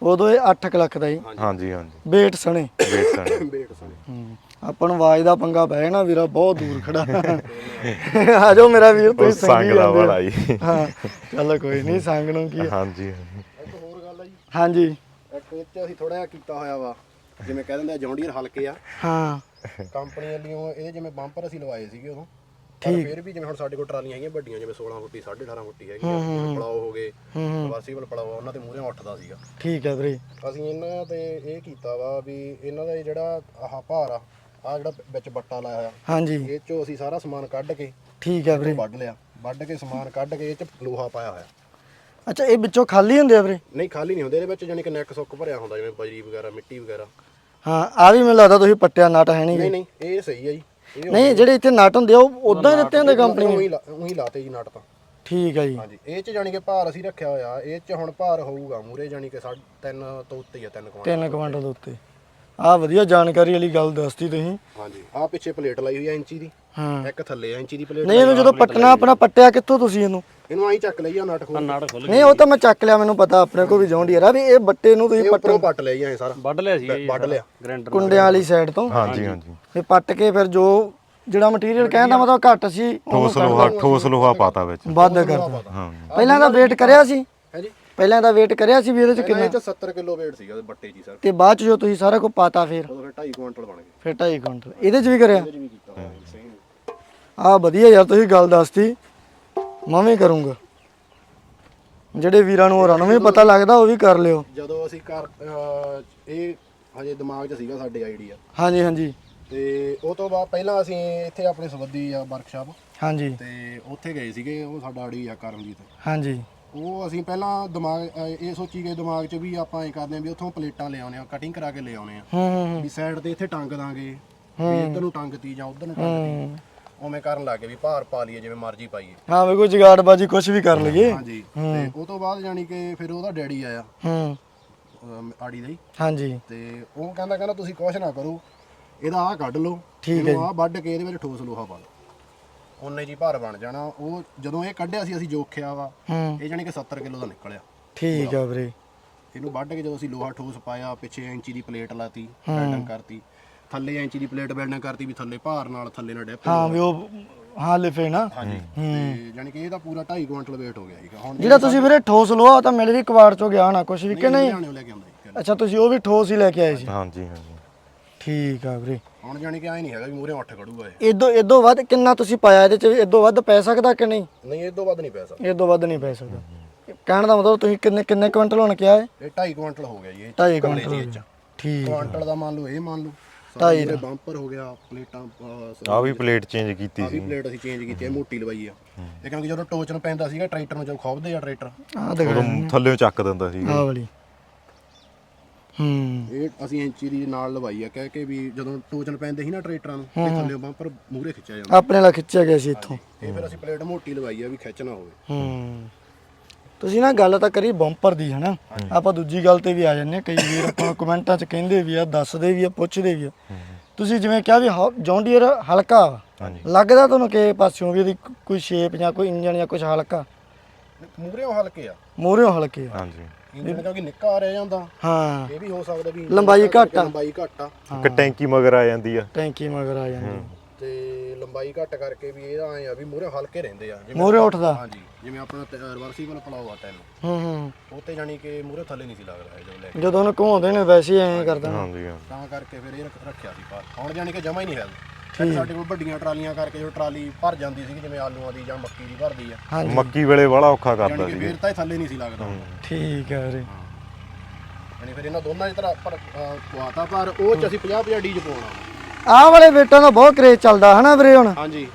ਉਦੋਂ ਇਹ 8 ਲੱਖ ਦਾ ਹੀ ਹਾਂਜੀ। ਹਾਂਜੀ ਵੇਟ ਸਣੇ। ਵੇਟ ਸਣ। ਬੇਟ ਸਾਨੂੰ ਹੂੰ। ਆਪਾਂ ਨੂੰ ਆਵਾਜ਼ ਦਾ ਪੰਗਾ ਪੈ ਜਾਣਾ ਵੀਰਾ ਬਹੁਤ ਦੂਰ ਖੜਾ। ਆ ਜਾਓ ਮੇਰਾ ਵੀਰ ਤੁਸੀਂ ਸੰਗ ਜਾਂਦੇ ਵਾਲਾ ਹੋ। ਜੀ। ਹਾਂ ਚੱਲ ਕੋਈ ਨਹੀਂ ਸੰਗ ਨੂੰ ਕੀ। ਹਾਂਜੀ ਇੱਕ ਹੋਰ ਗੱਲ ਆ ਜੀ। ਹਾਂਜੀ। ਇੱਕ ਅਸੀਂ ਥੋੜਾ ਜਿਹਾ ਕੀਤਾ ਹੋਇਆ ਵਾ ਜਿਵੇਂ ਕਹਿ ਦਿੰਦੇ ਆ ਜੌਂਡੀਅਰ ਹਲਕੇ ਆ। ਹਾਂ। ਕੰਪਨੀ ਵੱਲੋਂ ਇਹਦੇ ਜਿਵੇਂ ਬੰਪਰ ਅਸੀਂ ਲਵਾਏ ਸੀਗੇ ਉਦੋਂ। ਪਰ ਫਿਰ ਵੀ ਜਿਵੇਂ ਹੁਣ ਸਾਡੇ ਕੋਲ ਟਰਾਲੀਆਂ ਹੈਗੀਆਂ ਵੱਡੀਆਂ ਜਿਵੇਂ 16 ਫੁੱਟੀ 18.5 ਫੁੱਟੀ ਹੈਗੀਆਂ ਪਲਾਓ ਹੋ ਗਏ ਰਿਵਰਸੀਬਲ ਪਲਾਓ ਉਹਨਾਂ ਤੇ ਮੂਹਰੇ ਉੱਠਦਾ ਸੀਗਾ। ਠੀਕ ਹੈ ਵੀਰੇ। ਅਸੀਂ ਇਹਨਾਂ ਤੇ ਇਹ ਕੀਤਾ ਵਾ ਵੀ ਇਹਨਾਂ ਦਾ ਜਿਹੜਾ ਆਹ ਭਾਰ ਆ ਆ ਜਿਹੜਾ ਵਿੱਚ ਬੱਟਾ ਲਾਇਆ ਹੋਇਆ ਹਾਂਜੀ। ਇਹ ਚੋਂ ਅਸੀਂ ਸਾਰਾ ਸਮਾਨ ਕੱਢ ਕੇ ਠੀਕ ਹੈ ਵੀਰੇ। ਵੱਢ ਲਿਆ। ਵੱਢ ਕੇ ਸਮਾਨ ਕੱਢ ਕੇ ਇਹ ਚ ਲੋਹਾ ਪਾਇਆ ਹੋਇਆ। ਅੱਛਾ ਇਹ ਵਿੱਚੋਂ ਖਾਲੀ ਹੁੰਦੇ ਆ ਵੀਰੇ? ਨਹੀਂ ਖਾਲੀ ਨਹੀਂ ਹੁੰਦੇ ਇਹਦੇ ਵਿੱਚ ਜਾਨੀ ਕਿ ਨੈਕ ਸੁੱਕ ਭਰਿਆ ਹੁੰਦਾ ਜਿਵੇਂ ਬਜਰੀ ਵਗੈਰਾ ਮਿੱਟੀ ਵਗੈਰਾ। ਹਾਂ ਆ ਵੀ ਮੈਨੂੰ ਲੱਗਦਾ ਤੁਸੀਂ ਪੱਟਿਆ ਨਟ ਹੈ ਨਹੀਂ ਨਹੀਂ ਨਹੀਂ ਇਹ ਸਹੀ ਹੈ ਜੀ। ਨਹੀਂ ਜਿਹੜੇ ਇੱਥੇ ਨਟ ਹੁੰਦੇ ਆ ਉਹ ਉਦਾਂ ਦਿੱਤੇ ਹੁੰਦੇ ਕੰਪਨੀ ਨੇ ਉਹੀ ਲਾ- ਉਹੀ ਲਾਤੇ ਜੀ ਨਟ ਤਾਂ। ਠੀਕ ਹੈ ਜੀ। ਹਾਂਜੀ ਇਹ ਚ ਜਾਨੀ ਕਿ ਭਾਰ ਅਸੀਂ ਰੱਖਿਆ ਹੋਇਆ ਇਹ ਚ ਹੁਣ ਭਾਰ ਹੋਊਗਾ ਮੂਰੇ ਜਾਨੀ ਕਿ 3 ਤੋਂ ਉੱਤੇ ਹੀ ਆ 3 ਕੁਆਂਟਲ 3 ਕੁਆਂਟਲ ਦੇ ਉੱਤੇ। ਆ ਵਧੀਆ ਜਾਣਕਾਰੀ ਵਾਲੀ ਗੱਲ ਦੱਸਤੀ ਤੁਸੀਂ। ਹਾਂਜੀ ਆ ਪਿੱਛੇ ਪਲੇਟ ਲਾਈ ਹੋਈ ਆ ਇੰਚੀ ਦੀ। ਹਾਂ। ਇੱਕ ਥੱਲੇ ਆ ਇੰਚੀ ਦੀ ਪਲੇਟ। ਨਹੀਂ ਇਹਨੂੰ ਜਦੋਂ ਪੱਟਣਾ ਆਪਣਾ ਪੱਟਿਆ ਕਿੱਥੋਂ ਤੁਸੀਂ ਇਹਨੂੰ? ਇਹਨੂੰ ਆਈ ਚੱਕ ਲਈ ਆ ਨਟ ਖੋਲ ਨਾੜ ਖੁੱਲ ਨਹੀਂ ਉਹ ਤਾਂ ਮੈਂ ਚੱਕ ਲਿਆ ਮੈਨੂੰ ਪਤਾ ਆਪਣੇ ਕੋਲ ਵੀ ਜੌਂਡੀਅਰ ਆ। ਵੀ ਇਹ ਬੱਟੇ ਨੂੰ ਤੁਸੀਂ ਇਹ ਪੱਟ ਉੱਪਰੋਂ ਪੱਟ ਲਿਆ ਐ ਸਾਰਾ। ਵੱਢ ਲਿਆ ਸੀ ਵੱਢ ਲਿਆ। ਗ੍ਰੈਂਡਰ ਕੁੰਡਿਆਂ ਵਾਲੀ ਸਾਈਡ ਤੋਂ? ਹਾਂਜੀ ਹਾਂਜੀ। ਤੇ ਪੱਟ ਕੇ ਫਿਰ ਜੋ ਜਿਹੜਾ ਮਟੀਰੀਅਲ ਕਹਿੰਦਾ ਮਤਲਬ ਘੱਟ ਸੀ ਉਹ ਠੋਸ ਲੋਹਾ ਠੋਸ ਲੋਹਾ ਪਾਤਾ ਵਿੱਚ। ਵੱਧ ਕਰਦਾ ਹਾਂ। ਪਹਿਲਾਂ ਤਾਂ ਵੇਟ ਕਰਿਆ ਸੀ। ਪਹਿਲਾਂ ਤਾਂ ਵੇਟ ਕਰਿਆ ਸੀ ਵੀ ਇਹਦੇ ਚ ਕਿੰਨਾ ਇਹ ਚ 70 ਕਿਲੋ weight ਸੀਗਾ ਉਹਦੇ ਬੱਟੇ ਜੀ ਸਰ। ਤੇ ਬਾਅਦ ਚ ਜੋ ਤੁਸੀਂ ਸਾਰਾ ਕੁਝ ਪਾਤਾ ਫਿਰ? ਉਦੋਂ ਫਿਰ 2.5 ਕੁਇੰਟਲ ਬਣ ਗਏ। ਫਿਰ 2.5 ਕੁਇੰਟਲ। ਇਹਦੇ ਚ ਵੀ ਕਰਿਆ? ਇਹਦੇ ਚ ਵੀ ਕੀਤਾ ਹੋਇਆ ਜੀ, same। ਆ ਵਧੀਆ ਯਾਰ ਤੁਸੀਂ ਗੱਲ ਦੱਸਤੀ। ਮੈਂ ਵੀ ਕਰੂੰਗਾ। ਜਿਹੜੇ ਵੀਰਾਂ ਨੂੰ ਹੋਰਾਂ ਨੂੰ ਵੀ ਪਤਾ ਲੱਗਦਾ ਉਹ ਵੀ ਕਰ ਲਿਓ। ਜਦੋਂ ਅਸੀਂ ਕਰ ਅਹ, ਇਹ ਹਜੇ ਦਿਮਾਗ 'ਚ ਸੀਗਾ ਸਾਡੇ ਆਈਡੀਆ ਹਾਂਜੀ ਹਾਂਜੀ। ਤੇ ਉਹ ਤੋਂ ਬਾਅਦ ਪਹਿਲਾਂ ਅਸੀਂ ਇੱਥੇ ਆਪਣੇ ਸਬੱਦੀ ਆ ਵਰਕਸ਼ਾਪ ਹਾਂਜੀ। ਤੇ ਉੱਥੇ ਗਏ ਸੀਗੇ ਉਹ ਸਾਡਾ ਆੜੀ ਆ ਕਰਮਜੀਤ ਹਾਂਜੀ। ਉਹ ਅਸੀਂ ਪਹਿਲਾਂ ਦਿਮਾਗ ਅਹ, ਇਹ ਸੋਚੀ ਗਏ ਦਿਮਾਗ 'ਚ ਵੀ ਆਪਾਂ ਐ ਕਰਦੇ ਆਂ ਵੀ ਉੱਥੋਂ ਪਲੇਟਾਂ ਲੈ ਆਉਣੇ ਆ ਕਟਿੰਗ ਕਰਾ ਕੇ ਲੈ ਆਉਣੇ ਆ ਹੂੰ ਹੂੰ ਵੀ ਸਾਈਡ ਤੇ ਇੱਥੇ ਟੰਗ ਦਾਂਗੇ ਵੀ ਇੱਧਰ ਨੂੰ ਟੰਗਤੀ ਜਾਂ ਉੱਧਰ ਨੂੰ ਟੰਗਤੀ ਉਵੇਂ ਕਰਨ ਲੱਗੇ ਵੀ ਭਾਰ ਪਾ ਲਈਏ ਜਿਵੇਂ ਮਰਜ਼ੀ ਪਾਈਏ। ਹਾਂ ਵੀ ਕੋਈ ਜਗਾੜਬਾਜੀ ਕੁਝ ਵੀ ਕਰ ਲਈਏ। ਹਾਂਜੀ। ਤੇ ਉਹ ਤੋਂ ਬਾਅਦ ਜਾਨੀ ਕਿ ਫਿਰ ਉਹਦਾ ਡੈਡੀ ਆਇਆ। ਹੂੰ। ਅਮ, ਆੜੀ ਦਾ ਹੀ। ਹਾਂਜੀ। ਤੇ ਉਹ ਕਹਿੰਦਾ ਕਹਿੰਦਾ ਤੁਸੀਂ ਕੁਛ ਨਾ ਕਰੋ ਇਹਦਾ ਆਹ ਕੱਢ ਲਓ ਠੀਕ ਹੈ ਇਹਨੂੰ ਆਹ ਵੱਢ ਕੇ ਇਹਦੇ ਵਿੱਚ ਠੋਸ ਲੋਹਾ ਪਾ ਲਓ। ਉਹਨੇ ਜੀ ਭਾਰ ਬਣ ਜਾਣਾ ਉਹ ਜਦੋਂ ਇਹ ਕੱਢਿਆ ਸੀ ਅਸੀਂ ਜੋਖਿਆ ਵਾ ਹੂੰ। ਇਹ ਜਾਨੀ ਕਿ 70 ਕਿਲੋ ਦਾ ਨਿਕਲਿਆ। ਠੀਕ ਆ ਵੀਰੇ। ਇਹਨੂੰ ਵੱਢ ਕੇ ਜਦੋਂ ਅਸੀਂ ਲੋਹਾ ਠੋਸ ਪਾਇਆ ਪਿੱਛੇ ਇੰਚੀ ਦੀ ਪਲੇਟ ਲਾਤੀ ਵੈਲਡਿੰਗ ਕਰਤੀ ਥੱਲੇ ਇੰਚੀ ਦੀ ਪਲੇਟ ਵੈਲਡਿੰਗ ਕਰਤੀ ਵੀ ਥੱਲੇ ਭਾਰ ਨਾਲ ਥੱਲੇ ਨਾਲ ਡੈਪ ਹਾਂ ਵੀ ਉਹ ਹਾਂ ਲਿਫੇ ਨਾ। ਹਾਂਜੀ। ਤੇ ਜਾਨੀ ਕਿ ਇਹਦਾ ਪੂਰਾ 2.5 ਕੁਇੰਟਲ weight ਹੋ ਗਿਆ ਸੀਗਾ। ਹੁਣ ਜਿਹੜਾ ਤੁਸੀਂ ਵੀਰੇ ਠੋਸ ਲੋਹਾ ਉਹ ਤਾਂ ਮਿਲ ਵੀ ਕਵਾੜ ਚੋਂ ਗਿਆ ਹੋਣਾ ਕੁਝ ਵੀ ਕਿ ਨਹੀਂ? ਲੈ ਕੇ ਆਉਂਦਾ ਜੀ ਅੱਛਾ ਤੁਸੀਂ ਉਹ ਵੀ ਠੋਸ ਹੀ ਲੈ ਕੇ ਆਏ ਸੀ। ਹਾਂਜੀ ਹਾਂਜੀ। ਠੀਕ ਆ ਵੀਰੇ। ਹੁਣ ਜਾਨੀ ਕਿ ਐ ਨਹੀਂ ਹੈਗਾ ਵੀ ਮੂਰੇ ਉੱਠ ਖੜੂਗਾ ਇਹ। ਇਦੋਂ ਇਦੋਂ ਵੱਧ ਕਿੰਨਾ ਤੁਸੀਂ ਪਾਇਆ ਇਹਦੇ ਚ? ਇਦੋਂ ਵੱਧ ਪੈ ਸਕਦਾ ਕਿ ਨਹੀਂ? ਨਹੀਂ ਇਹ ਤੋਂ ਵੱਧ ਨਹੀਂ ਪੈਸਾ ਇਦੋਂ ਵੱਧ ਨਹੀਂ ਪੈ ਸਕਦਾ। ਕਹਿਣ ਦਾ ਮਤਲਬ ਤੁਸੀਂ ਕਿੰਨੇ ਕਿੰਨੇ ਕੁਇੰਟਲ ਹੋਣ ਕਿਹਾ ਹੈ ਇਹ 2.5 ਕੁਇੰਟਲ ਹੋ ਗਿਆ ਜੀ ਇਹ 2.5 ਇਕੱਲੇ ਕੁਇੰਟਲ ਜੀ ਇਹ 'ਚ। ਠੀਕ ਕੁਆਂਟਲ ਦਾ ਮੰਨ ਲਓ ਇਹ ਮੰਨ ਲਓ। ਢਾਈ ਸਾਰੇ ਬੰਪਰ ਹੋ ਗਿਆ ਪਲੇਟਾਂ ਆ ਵੀ ਪਲੇਟ ਚੇਂਜ ਕੀਤੀ ਆਹ ਵੀ ਸੀ। ਪਲੇਟ ਅਸੀਂ ਚੇਂਜ ਕੀਤੀ ਹੈ ਮੋਟੀ ਲਵਾਈ ਆ। ਇਹ ਕਿਉਂਕਿ ਜਦੋਂ ਟੋਚਨ ਪੈਂਦਾ ਸੀਗਾ ਟਰੈਕਟਰ ਨੂੰ ਜਦੋਂ ਖੋਬਦੇ ਆ ਟਰੈਕਟਰ। ਆ ਦੇਖ ਥੱਲੇੋਂ ਚੱਕ ਦਿੰਦਾ ਸੀ। ਆ ਵਾਲੀ। ਹੂੰ। ਇਹ ਅਸੀਂ ਇੰਚੀ ਦੀ ਨਾਲ ਲਵਾਈ ਆ ਕਹਿ ਕੇ ਵੀ ਜਦੋਂ ਟੋਚਨ ਪੈਂਦੇ ਸੀ ਨਾ ਟਰੈਕਟਰਾਂ ਨੂੰ ਇਹ ਥੱਲੇ ਬੰਪਰ ਮੂਰੇ ਖਿੱਚਿਆ ਜਾਂਦਾ। ਆਪਣੇ ਨਾਲ ਖਿੱਚਿਆ ਗਿਆ ਸੀ ਇੱਥੋਂ। ਇਹ ਫਿਰ ਅਸੀਂ ਪਲੇਟ ਮੋਟੀ ਲਵਾਈ ਆ ਵੀ ਖਿੱਚ ਨਾ ਹੋਵੇ। ਹੂੰ। ਤੁਸੀਂ ਨਾ ਗੱਲ ਤਾਂ ਕਰੀ ਬੰਪਰ ਦੀ ਹਨਾ? ਆਪਾਂ ਦੂਜੀ ਗੱਲ ਤੇ ਵੀ ਆ ਜੰਨੇ ਕਈ ਵੀਰ ਆਪਾਂ ਨੂੰ ਕਮੈਂਟਾਂ 'ਚ ਕਹਿੰਦੇ ਵੀ ਆ ਦੱਸਦੇ ਵੀ ਆ ਪੁੱਛਦੇ ਵੀ ਆ। ਤੁਸੀਂ ਜਿਵੇਂ ਕਿਹਾ ਵੀ ਜੌਂਡੀਅਰ ਹਲਕਾ ਵਾ। ਲੱਗਦਾ ਤੁਹਾਨੂੰ ਕਿ ਪਾਸਿਓਂ ਵੀ ਇਹਦੀ ਕੋਈ ਸ਼ੇਪ ਜਾਂ ਕੋਈ ਇੰਜਨ ਜਾਂ ਕੁਝ ਹਲਕਾ? ਮੂਰੇ ਹਲਕੇ ਆ। ਮੂਹਰੇੋਂ ਹਲਕੇ ਆ। ਹਾਂਜੀ। ਇੰਜਨ ਕਿਉਂਕਿ ਨਿੱਕਾ ਰਹਿ ਜਾਂਦਾ। ਹਾਂ। ਇਹ ਵੀ ਹੋ ਸਕਦਾ ਵੀ ਲੰਬਾਈ ਘੱਟ ਆ। ਲੰਬਾਈ ਘੱਟ ਆ। ਇੱਕ ਟੈਂਕੀ ਮਗਰ ਆ ਜਾਂਦੀ ਆ। ਟੈਂਕੀ ਮਗਰ ਆ ਜਾਂਦੀ ਤੇ ਲੰਬਾਈ ਘੱਟ ਕਰਕੇ ਵੀ ਇਹਦਾ ਐ ਆ ਵੀ ਮੂਰੇ ਹਲਕੇ ਰਹਿੰਦੇ ਆ। ਜਿਵੇਂ ਮੂਹਰੇ ਉੱਠਦਾ। ਹਾਂਜੀ ਜਿਵੇਂ ਆਪਣਾ ਰਿਵਰਸੀਬਲ ਪਲਾਉ ਆ ਤੈਨੂੰ। ਹੂੰ ਹੂੰ। ਉੱਤੇ ਜਾਨੀ ਕਿ ਮੂਰੇ ਥੱਲੇ ਨਹੀਂ ਸੀ ਲੱਗਦਾ ਇਹ ਜਦੋਂ ਲੈ ਕੇ। ਜਦੋਂ ਉਹਨੂੰ ਘੁਮਾਉਂਦੇ ਨੇ ਵੈਸੇ ਹੀ ਐਂ ਕਰਦਾ। ਹਾਂਜੀ ਹਾਂ। ਤਾਂ ਕਰਕੇ ਫਿਰ ਇਹ ਰੱਖ- ਰੱਖਿਆ ਸੀ ਪਰ ਹੁਣ ਜਾਨੀ ਕਿ ਜਮਾ ਹੀ ਨਹੀਂ ਹੈ। ਸਾਡੇ ਕੋਲ ਵੱਡੀਆਂ ਟਰਾਲੀਆਂ ਕਰਕੇ ਜੋ ਟਰਾਲੀ ਭਰ ਜਾਂਦੀ ਸੀ ਜਿਵੇਂ ਆਲੂਆਂ ਦੀ ਜਾਂ ਮੱਕੀ ਦੀ ਭਰਦੀ ਆ। ਹਾਂਜੀ। ਮੱਕੀ ਵੇਲੇ ਬੜਾ ਔਖਾ ਕਰਦਾ ਜਾਨੀ ਕਿ ਸੀ ਫਿਰ ਤਾਂ ਇਹ ਥੱਲੇ ਨਹੀਂ ਸੀ ਲੱਗਦਾ। ਠੀਕ ਹੈ ਵੀਰੇ। ਜਾਨੀ ਫਿਰ ਇਹਨਾਂ ਦੋਨਾਂ ਦੀ ਤਰ੍ਹਾਂ ਪਰ ਅਹ, ਪਵਾਤਾ ਪਰ ਉਹ ਚ ਅਸੀਂ 50 50 ਡੀ ਚ ਪਾਉਣਾ। ਆਹ ਵਾਲੇ ਵੇਟਾਂ ਦਾ ਬਹੁਤ ਕਰੇਜ ਚੱਲਦਾ ਹਨਾ ਵੀਰੇ ਹੁਣ? ਹਾਂਜੀ।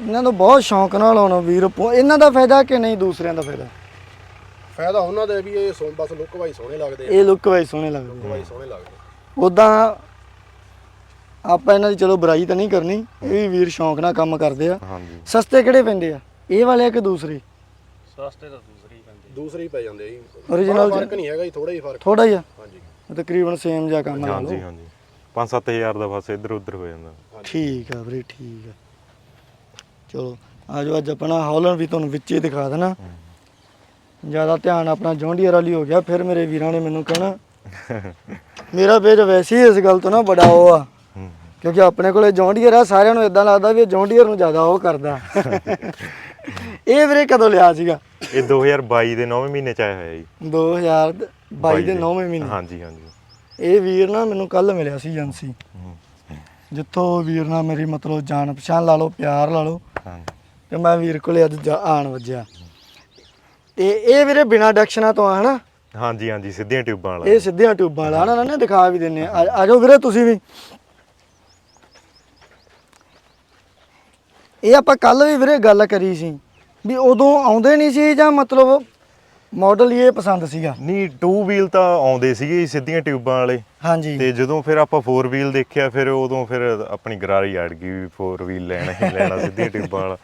ਇਹਨਾਂ ਨੂੰ ਬਹੁਤ ਸ਼ੌਂਕ ਨਾਲ ਹੁਣ ਵੀਰ ਪੋ- ਇਹਨਾਂ ਦਾ ਫਾਇਦਾ ਕਿ ਨਹੀਂ ਦੂਸਰਿਆਂ ਦਾ ਫਾਇਦਾ? ਫਾਇਦਾ ਉਹਨਾਂ ਦਾ ਵੀ ਇਹ ਸੋ ਬਸ ਲੁੱਕ ਵਾਈ ਸੋਹਣੇ ਲੱਗਦੇ ਆ। ਇਹ ਲੁੱਕ ਵਾਈ ਸੋਹਣੇ ਲੱਗਦੇ ਵਾਈ ਸੋਹਣੇ ਲੱਗਦੇ ਉਦਾਂ ਆਪਾਂ ਇਹਨਾਂ ਦੀ ਚਲੋ ਬੁਰਾਈ ਤਾਂ ਨਹੀਂ ਕਰਨੀ ਇਹ ਵੀ ਵੀਰ ਸ਼ੌਂਕ ਨਾਲ ਕੰਮ ਕਰਦੇ ਆ। ਹਾਂਜੀ। ਸਸਤੇ ਕਿਹੜੇ ਪੈਂਦੇ ਆ? ਇਹ ਵਾਲੇ ਆ ਕਿ ਦੂਸਰੇ? ਸਸਤੇ ਤਾਂ ਦੂਸਰੀ ਪੈਂਦੀ ਦੂਸਰੇ ਹੀ ਪੈ ਜਾਂਦੇ ਆ ਜੀ। Original ਫ਼ਰਕ ਨਹੀਂ ਹੈਗਾ ਜੀ ਥੋੜਾ ਹੀ ਫ਼ਰਕ। ਥੋੜਾ ਹੀ ਆ? ਹਾਂਜੀ। ਤਕਰੀਬਨ ਸੇਮ ਜਿਹਾ ਕੰਮ ਲਾ ਹਾਂਜੀ ਹਾਂਜੀ। 5-7000 ਦਾ ਬਸ ਇੱਧਰ ਉੱਧਰ ਹੋ ਜਾਂਦਾ। ਠੀਕ ਆ ਵੀਰੇ ਠੀਕ ਆ। ਚਲੋ ਆਜੋ ਅੱਜ ਆਪਣਾ ਹੌਲਨ ਵੀ ਤੁਹਾਨੂੰ ਵਿੱਚੇ ਦਿਖਾ ਦੇਣਾ। ਜ਼ਿਆਦਾ ਧਿਆਨ ਆਪਣਾ ਜੌਂਡੀਅਰ ਵਾਲੀ ਹੋ ਗਿਆ ਫਿਰ ਮੇਰੇ ਵੀਰਾਂ ਨੇ ਮੈਨੂੰ ਕਹਿਣਾ ਮੇਰਾ ਪੇਜ ਵੈਸੇ ਹੀ ਇਸ ਗੱਲ ਤੋਂ ਨਾ ਬੜਾ ਉਹ ਆ। ਕਿਉਂਕਿ ਆਪਣੇ ਕੋਲੇ ਜੌਂਡੀਅਰ ਆ ਸਾਰਿਆਂ ਨੂੰ ਇਦਾਂ ਲੱਗਦਾ ਵੀ ਇਹ ਜੌਂਡੀਅਰ ਨੂੰ ਜ਼ਿਆਦਾ ਉਹ ਕਰਦਾ। ਇਹ ਵੀਰੇ ਕਦੋਂ ਲਿਆ ਸੀਗਾ? ਇਹ 2022 ਦੇ 9ਵੇਂ ਮਹੀਨੇ ਚ ਆਇਆ ਹੋਇਆ ਜੀ। 2022 ਦੇ 9ਵੇਂ ਮਹੀਨੇ। ਹਾਂਜੀ ਹਾਂਜੀ। ਇਹ ਵੀਰ ਨਾ ਮੈਨੂੰ ਕੱਲ ਮਿਲਿਆ ਸੀ ਏਜੰਸੀ। ਜਿੱਥੋਂ ਵੀਰ ਨਾਲ ਮੇਰੀ ਮਤਲਬ ਜਾਣ ਪਛਾਣ ਲਾ ਲਓ ਪਿਆਰ ਲਾ ਲਓ ਤੇ ਮੈਂ ਵੀਰ ਕੋਲੇ ਅੱਜ ਆਣ ਵੱਜਿਆ। ਤੇ ਇਹ ਵੀਰੇ ਬਿਨਾ ਡੈਕਸ਼ਨਾਂ ਤੋਂ ਆ ਹਨਾ? ਹਾਂਜੀ ਹਾਂਜੀ ਸਿੱਧੀਆਂ ਟਿਊਬਾਂ ਵਾਲਾ। ਇਹ ਸਿੱਧੀਆਂ ਟਿਊਬਾਂ ਵਾਲਾ ਹਨਾ? ਨਾ ਦਿਖਾ ਵੀ ਦਿੰਨੇ ਆ ਜਾਓ ਵੀਰੇ ਤੁਸੀਂ ਵੀ। ਇਹ ਆਪਾਂ ਕੱਲ ਵੀ ਵੀਰੇ ਗੱਲ ਕਰੀ ਸੀ ਵੀ ਉਦੋਂ ਆਉਂਦੇ ਨਹੀਂ ਸੀ ਜਾਂ ਮਤਲਬ ਮਾਡਲ ਇਹ ਪਸੰਦ ਸੀਗਾ? ਨਹੀਂ 2 ਵੀਲ ਤਾਂ ਆਉਂਦੇ ਸੀਗੇ ਜੀ ਸਿੱਧੀਆਂ ਟਿਊਬਾਂ ਵਾਲੇ। ਹਾਂਜੀ। ਤੇ ਜਦੋਂ ਫਿਰ ਆਪਾਂ 4 ਵੀਲ ਦੇਖਿਆ ਫਿਰ ਉਦੋਂ ਫਿਰ ਆਪਣੀ ਗਰਾਰੀ ਅੜ ਗਈ ਵੀ 4 ਵੀਲ ਲੈਣਾ ਹੀ ਲੈਣਾ ਸਿੱਧੀਆਂ ਟਿਊਬਾਂ ਵਾਲਾ।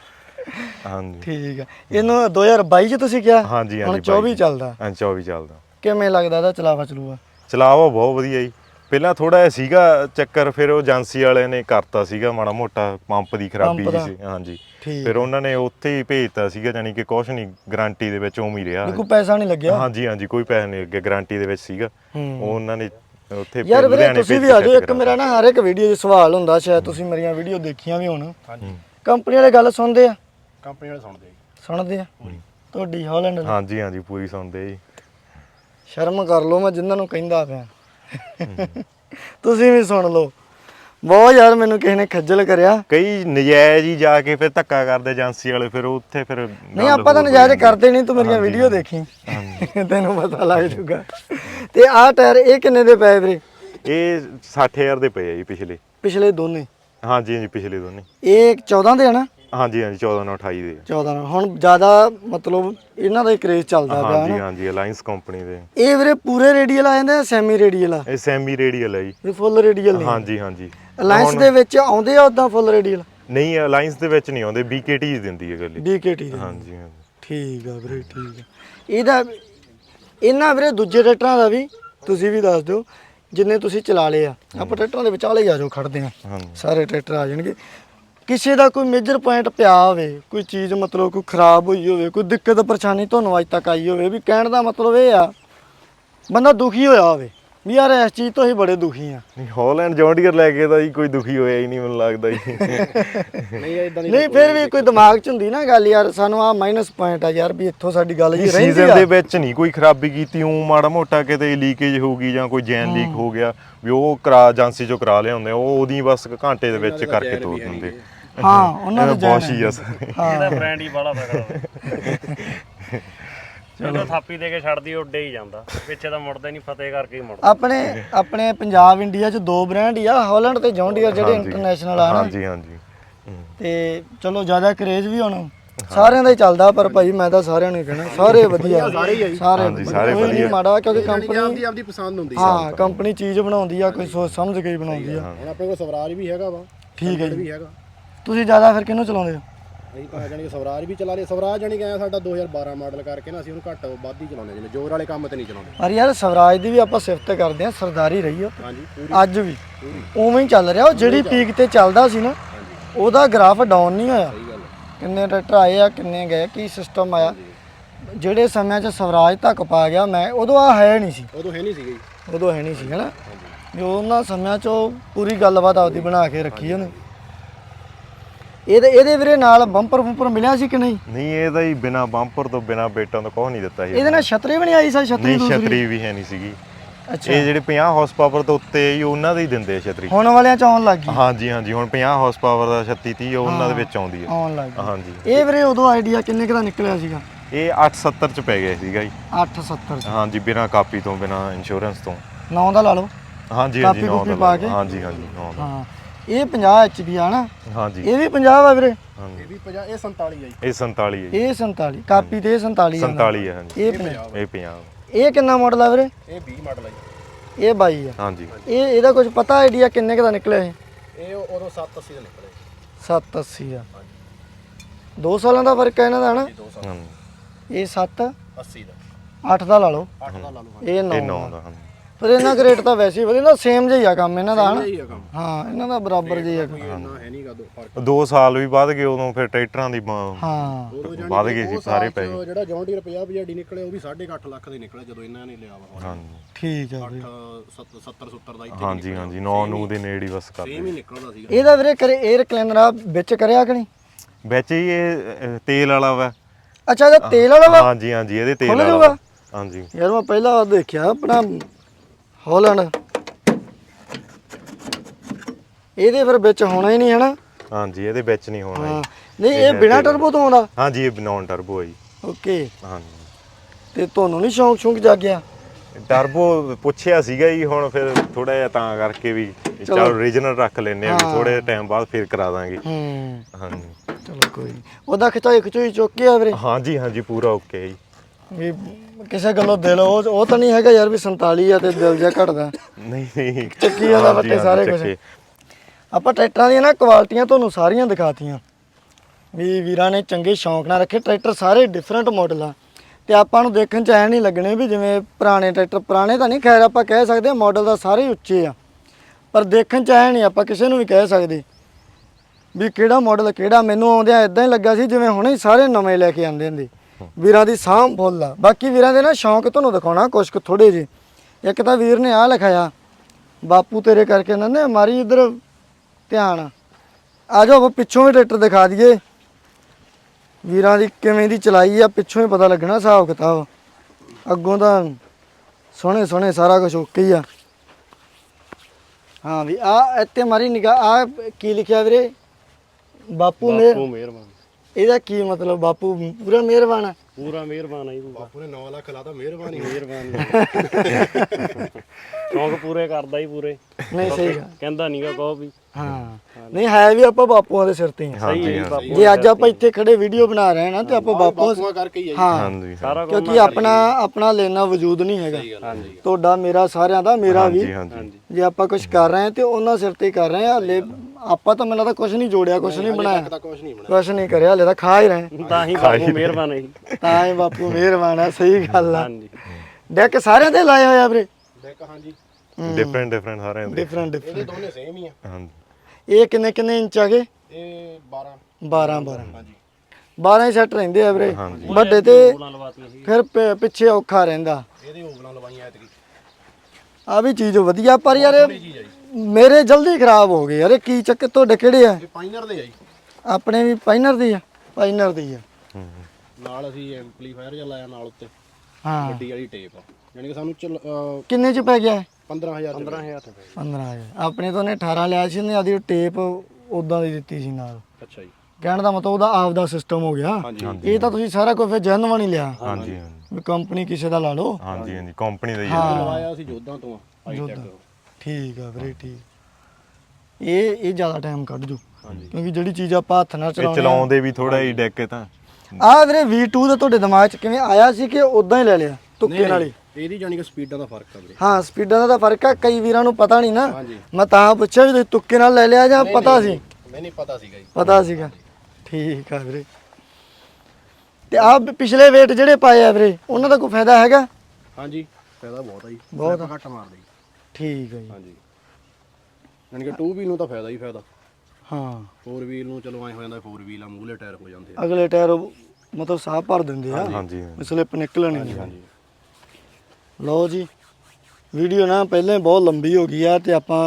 ਹਾਂਜੀ। ਠੀਕ ਆ। ਇਹਨੂੰ 2022 ਚ ਤੁਸੀਂ ਕਿਹਾ? ਹਾਂਜੀ ਹੁਣ ਹਾਂਜੀ 24 ਚੱਲਦਾ। ਹਾਂ 24 ਚੱਲਦਾ। ਕਿਵੇਂ ਲੱਗਦਾ ਇਹਦਾ ਚਲਾਵਾ ਚਲੂਆ ਚਲਾਵਾ ਬਹੁਤ ਵਧੀਆ ਜੀ। ਪਹਿਲਾਂ ਥੋੜਾ ਜਿਹਾ ਸੀਗਾ ਚੱਕਰ ਫਿਰ ਉਹ ਏਜੰਸੀ ਵਾਲਿਆਂ ਨੇ ਕਰਤਾ ਸੀਗਾ ਮਾੜਾ ਮੋਟਾ ਪੰਪ ਦੀ ਖਰਾਬੀ ਪੰਪ ਜੀ ਦਾ। ਸੀ ਹਾਂਜੀ। ਠੀਕ ਫਿਰ ਉਹਨਾਂ ਨੇ ਉੱਥੇ ਹੀ ਭੇਜਤਾ ਸੀਗਾ ਯਾਨੀ ਕਿ ਕੁਛ ਨਹੀਂ ਗਾਰੰਟੀ ਦੇ ਵਿੱਚ ਉਵੇਂ ਹੀ ਰਿਹਾ। ਵੀ ਕੋਈ ਪੈਸਾ ਨਹੀਂ ਲੱਗਿਆ? ਹਾਂਜੀ ਹਾਂਜੀ ਕੋਈ ਪੈਸਾ ਨਹੀਂ ਅੱਗੇ ਗਾਰੰਟੀ ਦੇ ਵਿੱਚ ਸੀਗਾ। ਹੂੰ। ਉਹ ਉਹਨਾਂ ਨੇ ਉੱਥੇ ਯਾਰ ਵੀਰੇ ਲੁਧਿਆਣੇ ਤੁਸੀਂ ਵੀ ਆ ਜਾਓ ਇੱਕ ਮੇਰਾ ਨਾ ਹਰ ਇੱਕ ਵੀਡੀਓ 'ਚ ਸਵਾਲ ਹੁੰਦਾ ਸ਼ਾਇਦ ਤੁਸੀਂ ਮੇਰੀਆਂ ਵੀਡੀਓ ਦੇਖੀਆਂ ਵੀ ਹੋਣ। ਹਾਂਜੀ। ਕੰਪਨੀ ਵਾਲੇ ਗੱਲ ਸੁਣਦੇ ਆ? ਕੰਪਨੀ ਵਾਲੇ ਸੁਣਦੇ ਆ ਜੀ। ਸੁਣਦੇ ਆ? ਤੁਹਾਡੀ ਹਾਲੈਂਡ ਵਾਲੀ। ਹਾਂਜੀ ਹਾਂਜੀ ਪੂਰੀ ਸੁਣਦੇ ਜੀ। ਸ਼ਰਮ ਕਰ ਲਓ ਮੈਂ ਜਿੰਨਾਂ ਨੂੰ ਕਹਿੰਦਾ ਪਿਆ। ਤੁਸੀਂ ਵੀ ਸੁਣ ਲਓ। ਬਹੁਤ ਯਾਰ ਮੈਨੂੰ ਕਿਸੇ ਨੇ ਖੱਜਲ ਕਰਿਆ। ਕਈ ਨਜਾਇਜ਼ ਹੀ ਜਾ ਕੇ ਫਿਰ ਧੱਕਾ ਕਰਦੇ ਏਜੰਸੀ ਵਾਲੇ ਫਿਰ ਉੱਥੇ ਫਿਰ ਨਹੀਂ ਆਪਾਂ ਤਾਂ ਨਜਾਇਜ਼ ਕਰਦੇ ਨਹੀਂ ਤੂੰ ਮੇਰੀਆਂ ਵੀਡੀਓ ਦੇਖੀ। ਤੈਨੂੰ ਪਤਾ ਲੱਗ ਜੂਗਾ ਤੇ ਆਹ ਟਾਇਰ ਇਹ ਕਿੰਨੇ ਦੇ ਪਏ ਵੀਰੇ? ਇਹ 60000 ਦੇ ਪਏ ਆ ਜੀ ਪਿਛਲੇ। ਪਿਛਲੇ ਦੋਨੇ? ਹਾਂਜੀ ਹਾਂਜੀ ਪਿਛਲੇ ਦੋਨੇ। ਇਹ 14 ਦੇ ਆ ਨਾ? ਹਾਂਜੀ ਹਾਂਜੀ 14 ਨਾਲ 28 ਦੇ। 14 ਨਾਲ ਹੁਣ ਜ਼ਿਆਦਾ ਮਤਲਬ ਇਹਨਾਂ ਦਾ ਹੀ ਕ੍ਰੇਜ਼ ਚੱਲਦਾ ਪਿਆ ਹਾਂਜੀ ਹਾਂਜੀ ਅਲਾਈਅੰਸ ਕੰਪਨੀ ਦੇ। ਇਹ ਵੀਰੇ ਪੂਰੇ ਰੇਡੀਅਲ ਆ ਜਾਂਦੇ ਆ ਸੈਮੀ ਰੇਡੀਅਲ ਆ? ਇਹ ਸੈਮੀ ਰੇਡੀਅਲ ਹੈ ਜੀ। ਇਹ ਫੁੱਲ ਰੇਡੀਅਲ ਨਹੀਂ ਹਾਂਜੀ ਹਾਂਜੀ। ਅਲਾਈਅੰਸ ਦੇ ਵਿੱਚ ਆਉਂਦੇ ਆ ਉਦਾਂ ਫੁੱਲ ਰੇਡੀਅਲ ਨਹੀਂ ਅਲਾਈਅੰਸ ਦੇ ਵਿੱਚ ਨਹੀਂ ਆਉਂਦੇ ਬੀਕੇਟੀ ਦਿੰਦੀ ਹੈ ਗੱਲ ਬੀਕੇਟੀ ਦੇ ਹਾਂਜੀ ਹਾਂਜੀ। ਠੀਕ ਆ ਵੀਰੇ ਠੀਕ ਆ। ਇਹਦਾ ਇਹਨਾਂ ਵੀਰੇ ਦੂਜੇ ਟਰੈਕਟਰਾਂ ਦਾ ਵੀ ਤੁਸੀਂ ਵੀ ਦੱਸ ਦਿਓ ਜਿੰਨੇ ਤੁਸੀਂ ਚਲਾ ਲਏ ਆ। ਆਪਾਂ ਟਰੈਕਟਰਾਂ ਦੇ ਵਿਚਾਲੇ ਆ ਜਾਓ ਖੜਦੇ ਆ। ਸਾਰੇ ਟਰੈਕਟਰ ਆ ਜਾਣਗੇ। ਕਿਸੇ ਦਾ ਕੋਈ ਮੇਜਰ ਪੁਆਇੰਟ ਪਿਆ ਹੋਵੇ ਕੋਈ ਚੀਜ਼ ਮਤਲਬ ਕੋਈ ਖਰਾਬ ਹੋਈ ਹੋਵੇ ਕੋਈ ਦਿੱਕਤ ਪਰੇਸ਼ਾਨੀ ਤੁਹਾਨੂੰ ਅੱਜ ਤੱਕ ਆਈ ਹੋਵੇ ਵੀ ਕਹਿਣ ਦਾ ਮਤਲਬ ਇਹ ਆ ਬੰਦਾ ਦੁਖੀ ਹੋਇਆ ਹੋਵੇ ਵੀ ਯਾਰ ਇਸ ਚੀਜ਼ ਤੋਂ ਹੀ ਬੜੇ ਦੁਖੀ ਆ। ਨਹੀਂ ਹਾਲੈਂਡ ਜੌਂਡੀਅਰ ਲੈ ਕੇ ਤਾਂ ਜੀ ਕੋਈ ਦੁਖੀ ਹੋਇਆ ਹੀ ਨਹੀਂ ਮੈਨੂੰ ਲੱਗਦਾ ਜੀ। ਨਹੀਂ ਇਦਾਂ ਦੀ ਨਹੀਂ ਫਿਰ ਵੀ ਕੋਈ ਦਿਮਾਗ 'ਚ ਹੁੰਦੀ ਨਾ ਗੱਲ ਯਾਰ ਸਾਨੂੰ ਆ ਮਾਈਨਸ ਪੁਆਇੰਟ ਆ ਯਾਰ ਵੀ ਇੱਥੋਂ ਸਾਡੀ ਗੱਲ ਜੀ ਰਹਿੰਦੀ ਸੀਜ਼ਨ ਆ ਦੇ ਵਿੱਚ ਨਹੀਂ ਕੋਈ ਖਰਾਬੀ ਕੀਤੀ ਉਹ ਮਾੜਾ ਮੋਟਾ ਕਿਤੇ ਲੀਕੇਜ ਹੋਊਗੀ ਜਾਂ ਕੋਈ ਜੈਨ ਲੀਕ ਹੋ। ਗਿਆ ਵੀ ਉਹ ਕਰਾ ਏਜੰਸੀ ਚੋਂ ਕਰਾ ਲਿਆਉਂਦੇ ਆ, ਉਹ ਉਹਦੀ ਬਸ ਘੰਟੇ ਦੇ ਵਿੱਚ ਕਰਕੇ ਤੋੜ ਦਿੰਦੇ ਹਾਂ ਉਹਨਾਂ ਦੇ ਬਹੁਤ ਜਾਣ ਹੀ ਆ ਸਾਰੇ। ਇਹਦਾ ਬ੍ਰਾਂਡ ਹੀ ਬਾਲਾ ਤਕੜਾ ਜਦੋਂ ਥਾਪੀ ਦੇ ਕੇ ਛੱਡਦੀ ਉੱਡੇ ਹੀ ਜਾਂਦਾ। ਪਿੱਛੇ ਤਾਂ ਮੁੜਦਾ ਹੀ ਨਹੀਂ ਫਤਿਹ ਕਰਕੇ ਹੀ ਮੁੜਦਾ। ਆਪਣੇ ਆਪਣੇ ਪੰਜਾਬ ਇੰਡੀਆ 'ਚ ਦੋ ਬ੍ਰਾਂਡ ਹੀ ਆ ਹਾਲੈਂਡ ਤੇ ਜੌਂਡੀਅਰ ਜਿਹੜੇ। ਇੰਟਰਨੈਸ਼ਨਲ ਆ ਨਾ। ਹਾਂਜੀ ਹਾਂਜੀ। ਤੇ ਚਲੋ ਜ਼ਿਆਦਾ ਕਰੇਜ਼ ਵੀ ਹੁਣ। ਸਾਰਿਆਂ ਦਾ ਹੀ ਚੱਲਦਾ ਪਰ ਭਾਈ ਮੈਂ ਤਾਂ ਸਾਰਿਆਂ ਨੂੰ ਕਹਿਣਾ ਸਾਰੇ ਵਧੀਆ। ਸਾਰੇ ਹੀ ਆ ਜੀ। ਸਾਰੇ ਹਾਂਜੀ, ਸਾਰੇ ਵਧੀਆ। ਮਾੜਾ ਕਿਉਂਕਿ ਕੰਪਨੀ ਆਪਦੀ ਆਪਦੀ ਪਸੰਦ ਹੁੰਦੀ ਹੈ ਹਾਂ ਕੰਪਨੀ ਚੀਜ਼ ਬਣਾਉਂਦੀ ਆ ਕੋਈ ਸੋਚ ਸਮਝ ਕੇ ਹੀ ਬਣਾਉਂਦੀ ਆ। ਹੁਣ ਆਪਣੇ ਕੋਲ ਸਵਰਾਜ ਵੀ ਹੈਗਾ ਵਾ। ਠੀਕ ਹੈ ਜੀ। ਵੀ ਹੈਗਾ। ਤੁਸੀਂ ਜ਼ਿਆਦਾ ਫਿਰ ਕਿਹਨੂੰ ਚਲਾਉਂਦੇ ਹੋ? ਅਸੀਂ ਤਾਂ ਜਾਨੀ ਕਿ ਸਵਰਾਜ ਵੀ ਚਲਾ ਲਏ ਸਵਰਾਜ ਜਾਨੀ ਕਿ ਐਂ ਸਾਡਾ 2012 ਮਾਡਲ ਕਰਕੇ ਨਾ ਅਸੀਂ ਉਹਨੂੰ ਘੱਟ ਵੱਧ ਹੀ ਚਲਾਉਂਦੇ ਜਿਵੇਂ ਜ਼ੋਰ ਵਾਲੇ ਕੰਮ ਤੇ ਨਹੀਂ ਚਲਾਉਂਦੇ। ਪਰ ਯਾਰ ਸਵਰਾਜ ਦੀ ਵੀ ਆਪਾਂ ਸਿਫਤ ਕਰਦੇ ਆ ਸਰਦਾਰੀ ਰਹੀ ਉਹ ਹਾਂਜੀ ਪੂਰੀ। ਅੱਜ ਵੀ। ਉਵੇਂ ਹੀ ਚੱਲ ਰਿਹਾ ਉਹ ਜਿਹੜੀ ਪੀਕ ਤੇ ਚੱਲਦਾ ਸੀ ਨਾ ਉਹਦਾ ਗ੍ਰਾਫ ਡਾਊਨ ਨਹੀਂ ਹੋਇਆ। ਸਹੀ ਗੱਲ ਹੈ। ਕਿੰਨੇ ਟਰੈਕਟਰ ਆਏ ਆ ਕਿੰਨੇ ਗਏ ਕੀ ਸਿਸਟਮ ਆਇਆ। ਜਿਹੜੇ ਸਮਿਆਂ 'ਚ ਸਵਰਾਜ ਤੱਕ ਪਾ ਗਿਆ ਮੈਂ ਉਦੋਂ ਆ ਹੈ ਨਹੀਂ ਸੀ। ਉਦੋਂ ਹੈ ਨਹੀਂ ਸੀਗੀ। ਉਦੋਂ ਹੈ ਨਹੀਂ ਸੀ ਹਨਾ? ਵੀ ਉਹਨਾਂ ਸਮਿਆਂ 'ਚ ਉਹ ਪੂਰੀ ਗੱਲਬਾਤ ਆਪਦੀ ਬਣਾ ਕੇ ਰੱਖੀ ਉਹਨੇ। ਇਹਦੇ ਇਹਦੇ ਵੀਰੇ ਨਾਲ ਬੰਪਰ ਬੰਪਰ ਮਿਲਿਆ ਸੀ ਕਿ ਨਹੀਂ? ਨਹੀਂ ਇਹ ਤਾਂ ਹੀ ਬਿਨਾ ਬੰਪਰ ਤੋਂ ਬਿਨਾ ਬੇਟਾਂ ਤੋਂ ਕੁਝ ਨਹੀਂ ਦਿੱਤਾ ਸੀ ਇਹਦੇ ਨਾਲ ਛਤਰੀ ਵੀ ਨਹੀਂ ਆਈ ਸਰ ਛਤਰੀ ਨਹੀਂ ਦੂਸਰੀ? ਛਤਰੀ ਵੀ ਹੈ ਨਹੀਂ ਸੀਗੀ। ਅੱਛਾ। ਇਹ ਜਿਹੜੇ 50 ਹਾਰਸ ਪਾਵਰ ਤੋਂ ਉੱਤੇ ਹੀ ਉਹਨਾਂ ਦੇ ਹੀ ਦਿੰਦੇ ਆ ਛਤਰੀ। ਹੁਣ ਵਾਲਿਆਂ 'ਚ ਆਉਣ ਲੱਗ ਗਈ। ਹਾਂਜੀ ਹਾਂਜੀ ਹੁਣ 50 ਹਾਰਸ ਪਾਵਰ ਦਾ 36 30 ਉਹ ਉਹਨਾਂ ਦੇ ਵਿੱਚ ਆਉਂਦੀ ਹੈ ਆਉਣ ਲੱਗ ਗਈ। ਹਾਂਜੀ। ਇਹ ਵੀਰੇ ਉਦੋਂ ਆਈਡੀਆ ਕਿੰਨੇ ਕੁ ਦਾ ਨਿਕਲਿਆ ਸੀਗਾ? ਇਹ 870 ਚ ਪੈ ਗਿਆ ਸੀਗਾ ਜੀ। 870 'ਚ। ਹਾਂਜੀ ਬਿਨਾ ਕਾਪੀ ਤੋਂ ਬਿਨਾ ਇੰਸ਼ੋਰੈਂਸ ਤੋਂ। 9 ਦਾ ਲਾ ਲਓ। ਹਾਂਜੀ ਕਾਪੀ ਹਾਂਜੀ ਨੌ ਕੂਪੀ ਦਾ ਕੇ? ਹਾਂਜੀ ਹਾਂਜੀ ਨੌ ਦਾ। ਹਾਂ। ਇਹ 50 ਐਚਪੀ ਆ ਨਾ। ਹਾਂਜੀ। ਇਹ ਵੀ 50 ਆ ਵੀਰੇ? ਇਹ ਵੀ 50 ਇਹ 47 ਆ ਜੀ। ਇਹ 47 ਹੈ ਜੀ। ਇਹ 47 ਕਾਪੀ ਤੇ ਇਹ 47 ਆਉਂਦਾ। 47 ਹੈ ਹਾਂਜੀ। ਇਹ 50 ਇਹ 50 ਇਹ ਕਿੰਨਾ ਮਾਡਲ ਆ ਵੀਰੇ? ਇਹ 20 ਮਾਡਲ ਆ ਜੀ। ਇਹ 22 ਆ। ਹਾਂਜੀ। ਇਹ ਇਹਦਾ ਕੁਝ ਪਤਾ ਆਈਡੀਆ ਕਿੰਨੇ ਕੁ ਦਾ ਨਿਕਲਿਆ ਇਹ? ਇਹ ਉਦੋਂ 780 ਦਾ ਨਿਕਲੇ 780 ਆ। 2 ਸਾਲਾਂ ਦਾ ਫ਼ਰਕ ਹੈ ਇਹਨਾਂ ਦਾ ਹਨਾ? ਜੀ 200 ਹਾਂਜੀ। ਇਹ 7 80 ਦਾ। 8 ਦਾ ਲਾ ਲਓ। 8 ਦਾ ਲਾ ਲਓ ਇਹ 9 ਇਹ 9 ਦਾ ਹਾਂਜੀ। ਪਰ ਇਹਨਾਂ ਦਾ ਰੇਟ ਤਾਂ ਵੈਸੇ ਹੀ ਵਧੀਆ ਨਾ ਸੇਮ ਜਿਹਾ ਹੀ ਆ ਕੰਮ ਇਹਨਾਂ ਦਾ ਹਨਾ? ਹੀ ਆ ਕੰਮ। ਹਾਂ ਇਹਨਾਂ ਦਾ ਬਰਾਬਰ ਜਿਹਾ ਹੀ ਆ ਕੋਈ ਇੰਨਾ ਹੈ ਨਹੀਂਗਾ ਦੋ ਫ਼ਰਕ। ਦੋ ਸਾਲ ਵੀ ਵੱਧ ਗਏ ਉਦੋਂ ਫਿਰ ਟਰੈਕਟਰਾਂ ਦੀ ਹਾਂ। ਉਦੋਂ ਜਾਨੀ ਵੱਧ ਗਏ ਸੀ ਉਹ ਸਾਰੇ ਸਾਲ 'ਚ ਪੈਸੇ। ਜਿਹੜਾ ਜੌਨ ਡੀਅਰ 50 50 ਨਿਕਲੇ ਉਹ ਵੀ 8.5 ਲੱਖ ਦੇ ਨਿਕਲੇ ਜਦੋਂ ਇਹਨਾਂ ਨੇ ਲਿਆ ਵਾ ਹਾਂਜੀ। ਠੀਕ ਆ ਵੀਰੇ 70 70 ਦਾ ਇੱਥੇ ਹਾਂਜੀ ਹਾਂਜੀ 9 ਨੂੰ ਦੇ ਨੇੜੇ ਹੀ ਬਸ ਸੇਮ ਕਰਦੇ ਹੀ ਨਿਕਲਦਾ ਸੀਗਾ। ਇਹਦਾ ਵੀਰੇ ਕਰੇ 에ਅਰ ਕਲੀਨਰ ਆ ਵਿੱਚ ਕਰਿਆ ਕਿ ਨਹੀਂ? ਵਿੱਚ ਹੀ ਇਹ ਅਹ, ਤੇਲ ਵਾਲਾ ਵਾ। ਅੱਛਾ ਇਹਦਾ ਤੇਲ ਵਾਲਾ ਵਾ? ਹਾਂਜੀ ਹਾਂਜੀ ਇਹਦੇ ਤੇਲ ਖੁੱਲ੍ਹ ਵਾਲਾ ਜਾਊਗਾ? ਵਾ। ਹਾਂਜੀ। ਯਾਰ ਮੈਂ ਪਹਿਲਾਂ ਵਾਰ ਦੇਖਿਆ ਆਪਣਾ ਹਾਲੈਂਡ ਇਹਦੇ ਫਿਰ ਵਿੱਚ ਹੋਣਾ ਹੀ ਨਹੀਂ ਹਨਾ ਹਾਂਜੀ ਇਹਦੇ ਵਿੱਚ ਨਹੀਂ ਹੋਣਾ ਹਾਂ। ਜੀ ਨਹੀਂ ਇਹ ਬਿਨਾ ਟਰਬੋ ਤੋਂ ਆਉਂਦਾ? ਹਾਂਜੀ ਇਹ ਨੌਨ ਟਰਬੋ ਹੈ ਜੀ। ਓਕੇ। ਹਾਂਜੀ। ਤੇ ਤੁਹਾਨੂੰ ਨਹੀਂ ਸ਼ੌਂਕ ਸ਼ੌਂਕ ਜਾਗਿਆ? ਟਰਬੋ ਪੁੱਛਿਆ ਸੀਗਾ ਜੀ ਹੁਣ ਫਿਰ ਥੋੜਾ ਜਿਹਾ ਤਾਂ ਕਰਕੇ ਵੀ ਚਲ। ਓਰੀਜਨਲ ਰੱਖ ਲੈਨੇ ਆ ਵੀ ਥੋੜੇ ਟਾਈਮ ਬਾਅਦ ਫਿਰ ਕਰਾ ਦਾਂਗੇ। ਹੂੰ। ਹਾਂਜੀ। ਚਲੋ ਕੋਈ ਉਹਦਾ ਖਿਚਾਈ ਖਿਚੋਈ ਚੁੱਕ ਆ ਵੀਰੇ? ਹਾਂਜੀ ਹਾਂਜੀ ਪੂਰਾ ਓਕੇ ਜੀ। ਵੀ ਕਿਸੇ ਗੱਲੋਂ ਦਿਲ ਉਹ ਉਹ ਤਾਂ ਨਹੀਂ ਹੈਗਾ ਯਾਰ ਵੀ 47 ਆ ਤੇ ਦਿਲ ਜਿਹਾ ਘਟਦਾ। ਨਹੀਂ ਨਹੀਂ। ਚੱਕੀਆਂ ਦਾ ਹਾਂਜੀ, ਵੱਟੇ ਹਾਂਜੀ, ਸਾਰੇ। ਚੱਕੇ। ਆਪਾਂ ਟਰੈਕਟਰਾਂ ਦੀਆਂ ਨਾ ਕੁਆਲਿਟੀਆਂ ਤੁਹਾਨੂੰ ਸਾਰੀਆਂ ਦਿਖਾਤੀਆਂ। ਵੀ ਵੀਰਾਂ ਨੇ ਚੰਗੇ ਸ਼ੌਂਕ ਨਾਲ ਰੱਖੇ। ਟਰੈਕਟਰ ਸਾਰੇ ਡਿਫਰੈਂਟ ਮਾਡਲ ਆ। ਤੇ ਆਪਾਂ ਨੂੰ ਦੇਖਣ ਚ ਐ ਨਹੀਂ ਲੱਗਣੇ ਵੀ ਜਿਵੇਂ ਪੁਰਾਣੇ ਟਰੈਕਟਰ ਪੁਰਾਣੇ ਤਾਂ ਨਹੀਂ ਖੈਰ ਆਪਾਂ ਕਹਿ ਸਕਦੇ ਮਾਡਲ ਦਾ ਸਾਰੇ ਉੱਚੇ ਆ। ਪਰ ਦੇਖਣ ਚ ਆਇਆ ਨਹੀਂ ਆਪਾਂ ਕਿਸੇ ਨੂੰ ਵੀ ਕਹਿ ਸਕਦੇ ਵੀ ਕਿਹੜਾ ਮਾਡਲ ਕਿਹੜਾ। ਮੈਨੂੰ ਆਉਂਦਿਆਂ ਇਦਾਂ ਹੀ ਲੱਗਾ ਸੀ ਜਿਵੇਂ ਹੁਣੇ ਸਾਰੇ ਨਵੇਂ ਲੈ ਕੇ ਆਂਦੇ ਹੁੰਦੇ। ਵੀਰਾਂ ਦੀ ਸਾਂਭ ਫੁੱਲ ਆ। ਬਾਕੀ ਵੀਰਾਂ ਦੇ ਨਾ ਸ਼ੌਂਕ ਤੁਹਾਨੂੰ ਦਿਖਾਉਣਾ, ਕੁਛ ਕੁ ਥੋੜੇ ਜਿਹੇ। ਇੱਕ ਤਾਂ ਵੀਰ ਨੇ ਆ ਲਿਖਾਇਆ, ਬਾਪੂ ਤੇਰੇ ਕਰਕੇ ਨਾ ਨੇ ਮਾਰੀ ਇਧਰ ਧਿਆਨ। ਆ ਜਾਓ, ਆਪਾਂ ਪਿੱਛੋਂ ਵੀ ਟਰੈਕਟਰ ਦਿਖਾ ਦਈਏ। ਵੀਰਾਂ ਦੀ ਕਿਵੇਂ ਦੀ ਚਲਾਈ ਆ, ਪਿੱਛੋਂ ਹੀ ਪਤਾ ਲੱਗਣਾ ਹਿਸਾਬ ਕਿਤਾਬ। ਅੱਗੋਂ ਤਾਂ ਸੋਹਣੇ ਸੋਹਣੇ ਸਾਰਾ ਕੁਝ ਓਕੇ ਹੀ ਆ। ਹਾਂ ਵੀ ਆ ਇੱਥੇ ਮਾਰੀ ਨਿਗਾਹ ਆ ਕੀ ਲਿਖਿਆ ਵੀਰੇ? ਬਾਪੂ ਮੇਰ ਬਾਪੂ ਮਿਹਰਬਾਨ। ਇਹਦਾ ਕੀ ਮਤਲਬ ਬਾਪੂ? ਪੂਰਾ ਮਿਹਰਬਾਨ ਆ ਪੂਰਾ ਮਿਹਰਬਾਨ ਹੈ ਜੀ ਬਾਪੂ ਨੇ 9 ਲੱਖ ਲਾਤਾ ਮਿਹਰਬਾਨੀ। ਮਿਹਰਬਾਨ। ਸ਼ੌਂਕ ਪੂਰੇ ਕਰਦਾ ਹੀ ਪੂਰੇ। ਨਹੀਂ ਸਹੀ ਗੱਲ। ਕਹਿੰਦਾ ਨਹੀਂਗਾ ਕਹੋ ਵੀ। ਹਾਂ। ਨਹੀਂ ਹੈ ਵੀ ਆਪਾਂ ਬਾਪੂਆਂ ਦੇ ਸਿਰ ਤੇ ਹੀ ਆ। ਸਹੀ ਹੈ ਬਾਪੂ ਜੇ ਅੱਜ ਆਪਾਂ ਇੱਥੇ ਖੜੇ ਵੀਡੀਓ ਬਣਾ ਰਹੇ ਹਾਂ ਨਾ ਤੇ ਆਪਾਂ ਬਾਪੂ ਬਾਪੂਆਂ ਕਰਕੇ ਹੀ ਆ ਜੀ। ਹਾਂ ਹਾਂਜੀ ਸਾਰਾ ਕੁਝ ਕਿਉਂਕਿ ਆਪਣਾ ਆਪਣਾ ਲੈਣਾ ਵਜੂਦ ਨਹੀਂ ਹੈਗਾ। ਹਾਂਜੀ ਤੁਹਾਡਾ ਮੇਰਾ ਸਾਰਿਆਂ ਦਾ ਮੇਰਾ ਵੀ। ਜੇ ਆਪਾਂ ਕੁਝ ਕਰ ਰਹੇ ਹਾਂ ਤੇ ਉਹਨਾਂ ਸਿਰ ਤੇ ਹੀ ਕਰ ਰਹੇ ਹਾਂ ਹਲੇ ਆਪਾਂ ਤਾਂ ਮੈਨੂੰ ਲੱਗਦਾ ਕੁਝ ਨਹੀਂ ਜੋੜਿਆ ਕੁਝ ਨਹੀਂ ਬਣਾਇਆ। ਤਾਂ ਕੁਝ ਨਹੀਂ ਬਣਿਆ ਕੁਝ ਨਹੀਂ ਕਰਿਆ ਹਲੇ ਤਾਂ ਖਾ ਹੀ ਰਹੇ। ਹਾਂ। ਤਾਂ ਹੀ ਬਾਪੂ ਮਿਹਰਬਾਨ ਹੈ ਜੀ ਤਾਂ ਹੀ ਬਾਪੂ ਮਿਹਰਬਾਨ ਆ ਸਹੀ ਗੱਲ ਆ। ਹਾਂਜੀ। ਡੈਕ ਸਾਰਿਆਂ ਦੇ ਲਾਏ ਹੋਇਆ ਵੀਰੇ? ਦੇਖ ਹਾਂਜੀ। ਡਿਫਰੈਂਟ ਡਿਫਰੈਂਟ ਸਾਰਿਆਂ ਦੇ। ਡਿਫਰੈਂਟ ਇਹਦੇ ਦੋਨੇ ਸੇਮ ਹੀ ਆ। ਹਾਂਜੀ। ਇਹ ਕਿੰਨੇ ਕਿੰਨੇ ਇੰਚ ਆ ਗਏ ਇਹ 12 12 12 ਹਾਂਜੀ। 12 ਹੀ ਸੈੱਟ ਰਹਿੰਦੇ ਆ ਵੀਰੇ। ਹਾਂਜੀ। ਵੱਡੇ ਤੇ ਫਿਰ ਪਿੱਛੇ ਔਖਾ ਰਹਿੰਦਾ। ਇਹਦੇ ਓਵਲਾਂ ਲਵਾਈਆਂ ਐਤਕੀ। ਆ ਵੀ ਚੀਜ਼ ਵਧੀਆ ਪਰ ਯਾਰ ਇਹ ਚੀਜ਼ ਆ ਜੀ। ਮੇਰੇ ਜਲਦੀ ਖਰਾਬ ਹੋ ਗਏ ਯਾਰ ਇਹ ਕੀ ਚੱਕਰ ਤੁਹਾਡੇ ਕਿਹੜੇ ਆ? ਇਹ ਪਾਈਨਰ ਦੇ ਆ ਜੀ। ਆਪਣੇ ਵੀ ਪਾਈਨਰ ਦੀ ਆ ਪਾਈਨਰ ਦੀ ਆ। ਨਾਲ ਅਸੀਂ ਐਂਪਲੀਫਾਇਰ ਜਿਹਾ ਲਾਇਆ ਨਾਲ ਉੱਤੇ ਹਾਂ। ਵੱਡੀ ਵਾਲੀ ਟੇਪ। ਯਾਨੀ ਕਿ ਸਾਨੂੰ ਚੱਲ ਅਹ, ਕਿੰਨੇ ਚ ਪੈ ਗਿਆ ਇਹ? 15000 ਦੇ 15000 ਰੁਪਏ 15000 ਆਪਣੇ ਤੋਂ ਨੇ 18 ਲਿਆ ਸੀ ਉਹਨੇ ਆਦੀ ਟੇਪ ਉਦਾਂ ਦੀ ਦਿੱਤੀ ਸੀ ਨਾਲ। ਅੱਛਾ ਜੀ। ਕਹਿਣ ਦਾ ਮਤਲਬ ਉਹਦਾ ਆਪ ਦਾ ਸਿਸਟਮ ਹੋ ਗਿਆ। ਹਾਂਜੀ। ਇਹ ਤਾਂ ਤੁਸੀਂ ਸਾਰਾ ਕੁਝ ਫਿਰ ਜਨਮ ਨਹੀਂ ਲਿਆ। ਹਾਂਜੀ ਹਾਂਜੀ। ਵੀ ਕੰਪਨੀ ਕਿਸੇ ਦਾ ਲਾ ਲਓ। ਹਾਂਜੀ ਹਾਂਜੀ। ਕੰਪਨੀ ਦਾ ਹੀ ਹੈ। ਲਵਾਇਆ ਅਸੀਂ ਜੋਧਾਂ ਤੋਂ ਹਾਈਟੈਕ ਠੀਕ ਆ ਵੀਰੇ ਠੀਕ। ਇਹ ਇਹ ਜ਼ਿਆਦਾ ਟਾਈਮ ਕੱਢ ਜੂ ਕਿਉਂਕਿ ਜਿਹੜੀ ਚੀਜ਼ ਆਪਾਂ ਹੱਥ ਨਾਲ ਇਹ ਚਲਾਉਂਦੇ ਆ ਚਲਾਉਂਦੇ ਵੀ ਥੋੜਾ ਹੀ ਡੈਕ ਤਾਂ। ਆ ਵੀਰੇ V2 ਦਾ ਤੁਹਾਡੇ ਦਿਮਾਗ 'ਚ ਕਿਵੇਂ ਆਇਆ ਸੀ ਕਿ ਉਦਾਂ ਹੀ ਲੈ ਲਿਆ ਤੁੱਕੇ ਨਾਲ? ਹੀ ਇਹਦੀ ਜਾਨੀ ਕਿ ਸਪੀਡਾਂ ਦਾ ਫ਼ਰਕ ਆ ਵੀਰੇ। ਹਾਂ ਸਪੀਡਾਂ ਦਾ ਤਾਂ ਫ਼ਰਕ ਆ ਕਈ ਵੀਰਾਂ ਨੂੰ ਪਤਾ ਨਹੀਂ ਨਾ। ਹਾਂਜੀ। ਮੈਂ ਤਾਂ ਪੁੱਛਿਆ ਵੀ ਤੁਸੀਂ ਤੁੱਕੇ ਨਾਲ ਲੈ ਲਿਆ ਜਾਂ ਪਤਾ ਸੀ? ਨਹੀਂ ਨਹੀਂ ਪਤਾ ਸੀਗਾ ਜੀ। ਪਤਾ ਸੀਗਾ। ਠੀਕ ਆ ਵੀਰੇ। ਤੇ ਆ ਪਿਛਲੇ ਵੇਟ ਜਿਹੜੇ ਪਾਏ ਆ ਵੀਰੇ ਉਹਨਾਂ ਦਾ ਕੋਈ ਫਾਇਦਾ ਹੈਗਾ? ਹਾਂਜੀ ਫਾਇਦਾ ਬਹੁਤ ਆ ਜੀ। ਬਹੁਤ ਘੱਟ ਮਾਰਦੇ ਜੀ। ਠੀਕ ਆ ਜੀ। ਹਾਂਜੀ। ਜਾਨੀ ਕਿ 2 ਵੀਲ ਨੂੰ ਤਾਂ ਫਾਇਦਾ ਹੀ ਫਾਇਦਾ। ਹਾਂ। 4 ਵੀਲ ਨੂੰ ਚਲੋ ਐ ਹੋ ਜਾਂਦਾ 4 ਵੀਲ ਆ ਮੂਹਲੇ ਟਾਇਰ ਹੋ ਜਾਂਦੇ ਆ। ਅਗਲੇ ਟਾਇਰ ਮਤਲਬ ਸਾਹ ਭਰ ਦਿੰਦੇ ਆ। ਹਾਂਜੀ ਸਲਿੱਪ ਨਿਕਲਣੀ ਨਹੀਂ। ਹਾਂਜੀ ਲਓ ਜੀ ਵੀਡੀਓ ਨਾ ਪਹਿਲਾਂ ਹੀ ਬਹੁਤ ਲੰਬੀ ਹੋ ਗਈ ਆ ਤੇ ਆਪਾਂ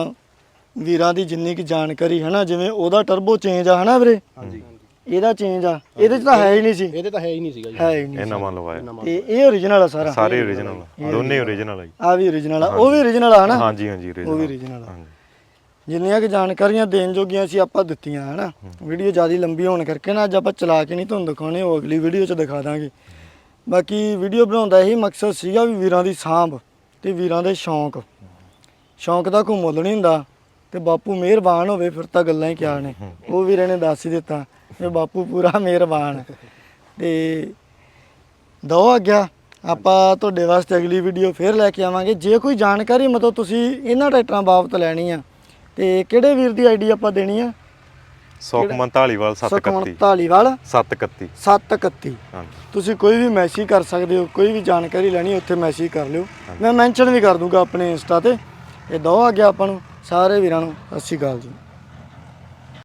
ਵੀਰਾਂ ਦੀ ਜਿੰਨੀ ਕੀ ਜਾਣਕਾਰੀ ਹੈ ਨਾ ਜਿਵੇਂ ਉਹਦਾ ਟਰਬੋ ਚੇਂਜ ਆ ਹਨਾ ਵੀਰੇ? ਹਾਂਜੀ। ਇਹਦਾ ਚੇਂਜ ਆ। ਇਹਦੇ ਚ ਤਾਂ ਹੈ ਹੀ ਨਹੀਂ ਸੀ। ਇਹਦੇ ਤਾਂ ਹੈ ਹੀ ਨਹੀਂ ਸੀਗਾ ਜੀ। ਹੈ ਹੀ ਨਹੀਂ ਇਹ ਨਵਾਂ ਲਵਾਇਆ ਤੇ ਇਹ ਓਰੀਜਨਲ ਆ ਸਾਰਾ। ਸਾਰੇ ਓਰੀਜਨਲ ਦੋਨੇ ਓਰੀਜਨਲ ਆ ਜੀ। ਆ ਵੀ ਓਰੀਜਨਲ ਆ। ਉਹ ਵੀ ਓਰੀਜਨਲ ਆ ਹਨਾ? ਹਾਂਜੀ ਹਾਂਜੀ ਉਹ ਵੀ original। ਓਰੀਜਨਲ ਆ। ਹਾਂਜੀ। ਜਿੰਨੀਆਂ ਕਿ ਜਾਣਕਾਰੀਆਂ ਦੇਣ ਜੋਗੀਆਂ ਸੀ ਆਪਾਂ ਦਿੱਤੀਆਂ ਹਨਾ? ਵੀਡੀਓ ਜ਼ਿਆਦਾ ਲੰਬੀ ਹੋਣ ਕਰਕੇ ਨਾ ਅੱਜ ਆਪਾਂ ਚਲਾ ਕੇ ਨਹੀਂ ਤੁਹਾਨੂੰ ਦਿਖਾਉਣੇ ਉਹ ਅਗਲੀ ਵੀਡੀਓ 'ਚ ਦਿਖਾ ਦਾਂਗੇ। ਬਾਕੀ ਵੀਡੀਓ ਬਣਾਉਣ ਦਾ ਇਹੀ ਮਕਸਦ ਸੀਗਾ ਵੀ ਵੀਰਾਂ ਦੀ ਸਾਂਭ ਤੇ ਵੀਰਾਂ ਦੇ ਸ਼ੌਂਕ। ਸ਼ੌਂਕ ਦਾ ਕੋਈ ਮੁੱਲ ਨਹੀਂ ਹੁੰਦਾ ਤੇ ਬਾਪੂ ਮਿਹਰਬਾਨ ਹੋਵੇ ਫਿਰ ਤਾਂ ਗੱਲਾਂ ਹੀ ਕਿਆ ਨੇ। ਉਹ ਵੀਰੇ ਨੇ ਦੱਸ ਹੀ ਦਿੱਤਾ। ਇਹ ਬਾਪੂ ਪੂਰਾ ਮਿਹਰਬਾਨ। ਹੈ। ਤੇ ਦੋ ਆ ਗਿਆ ਆਪਾਂ ਤੁਹਾਡੇ ਵਾਸਤੇ ਅਗਲੀ ਵੀਡੀਓ ਫੇਰ ਲੈ ਕੇ ਆਵਾਂਗੇ। ਜੇ ਕੋਈ ਜਾਣਕਾਰੀ ਮਤਲਬ ਤੁਸੀਂ ਇਹਨਾਂ ਟਰੈਕਟਰਾਂ ਬਾਬਤ ਲੈਣੀ ਆ ਤੇ ਕਿਹੜੇ ਵੀਰ ਦੀ ਆਈਡੀ ਆਪਾਂ ਦੇਣੀ ਆ? 141 ਵਾਲ 731 ਧਾਲੀਵਾਲ 731 731 ਹਾਂਜੀ। ਤੁਸੀਂ ਕੋਈ ਵੀ ਮੈਸੇਜ ਕਰ ਸਕਦੇ ਹੋ ਕੋਈ ਵੀ ਜਾਣਕਾਰੀ ਲੈਣੀ ਉੱਥੇ ਮੈਸੇਜ ਕਰ ਲਿਓ। ਮੈਂ ਮੈਂਸ਼ਨ ਵੀ ਕਰ ਦੂੰਗਾ ਆਪਣੇ ਇੰਸਟਾ ਤੇ। ਇਹ ਦੋ ਆ ਗਿਆ ਆਪਾਂ ਨੂੰ ਸਾਰੇ ਵੀਰਾਂ ਨੂੰ ਸਤਿ ਸ਼੍ਰੀ ਅਕਾਲ ਜੀ।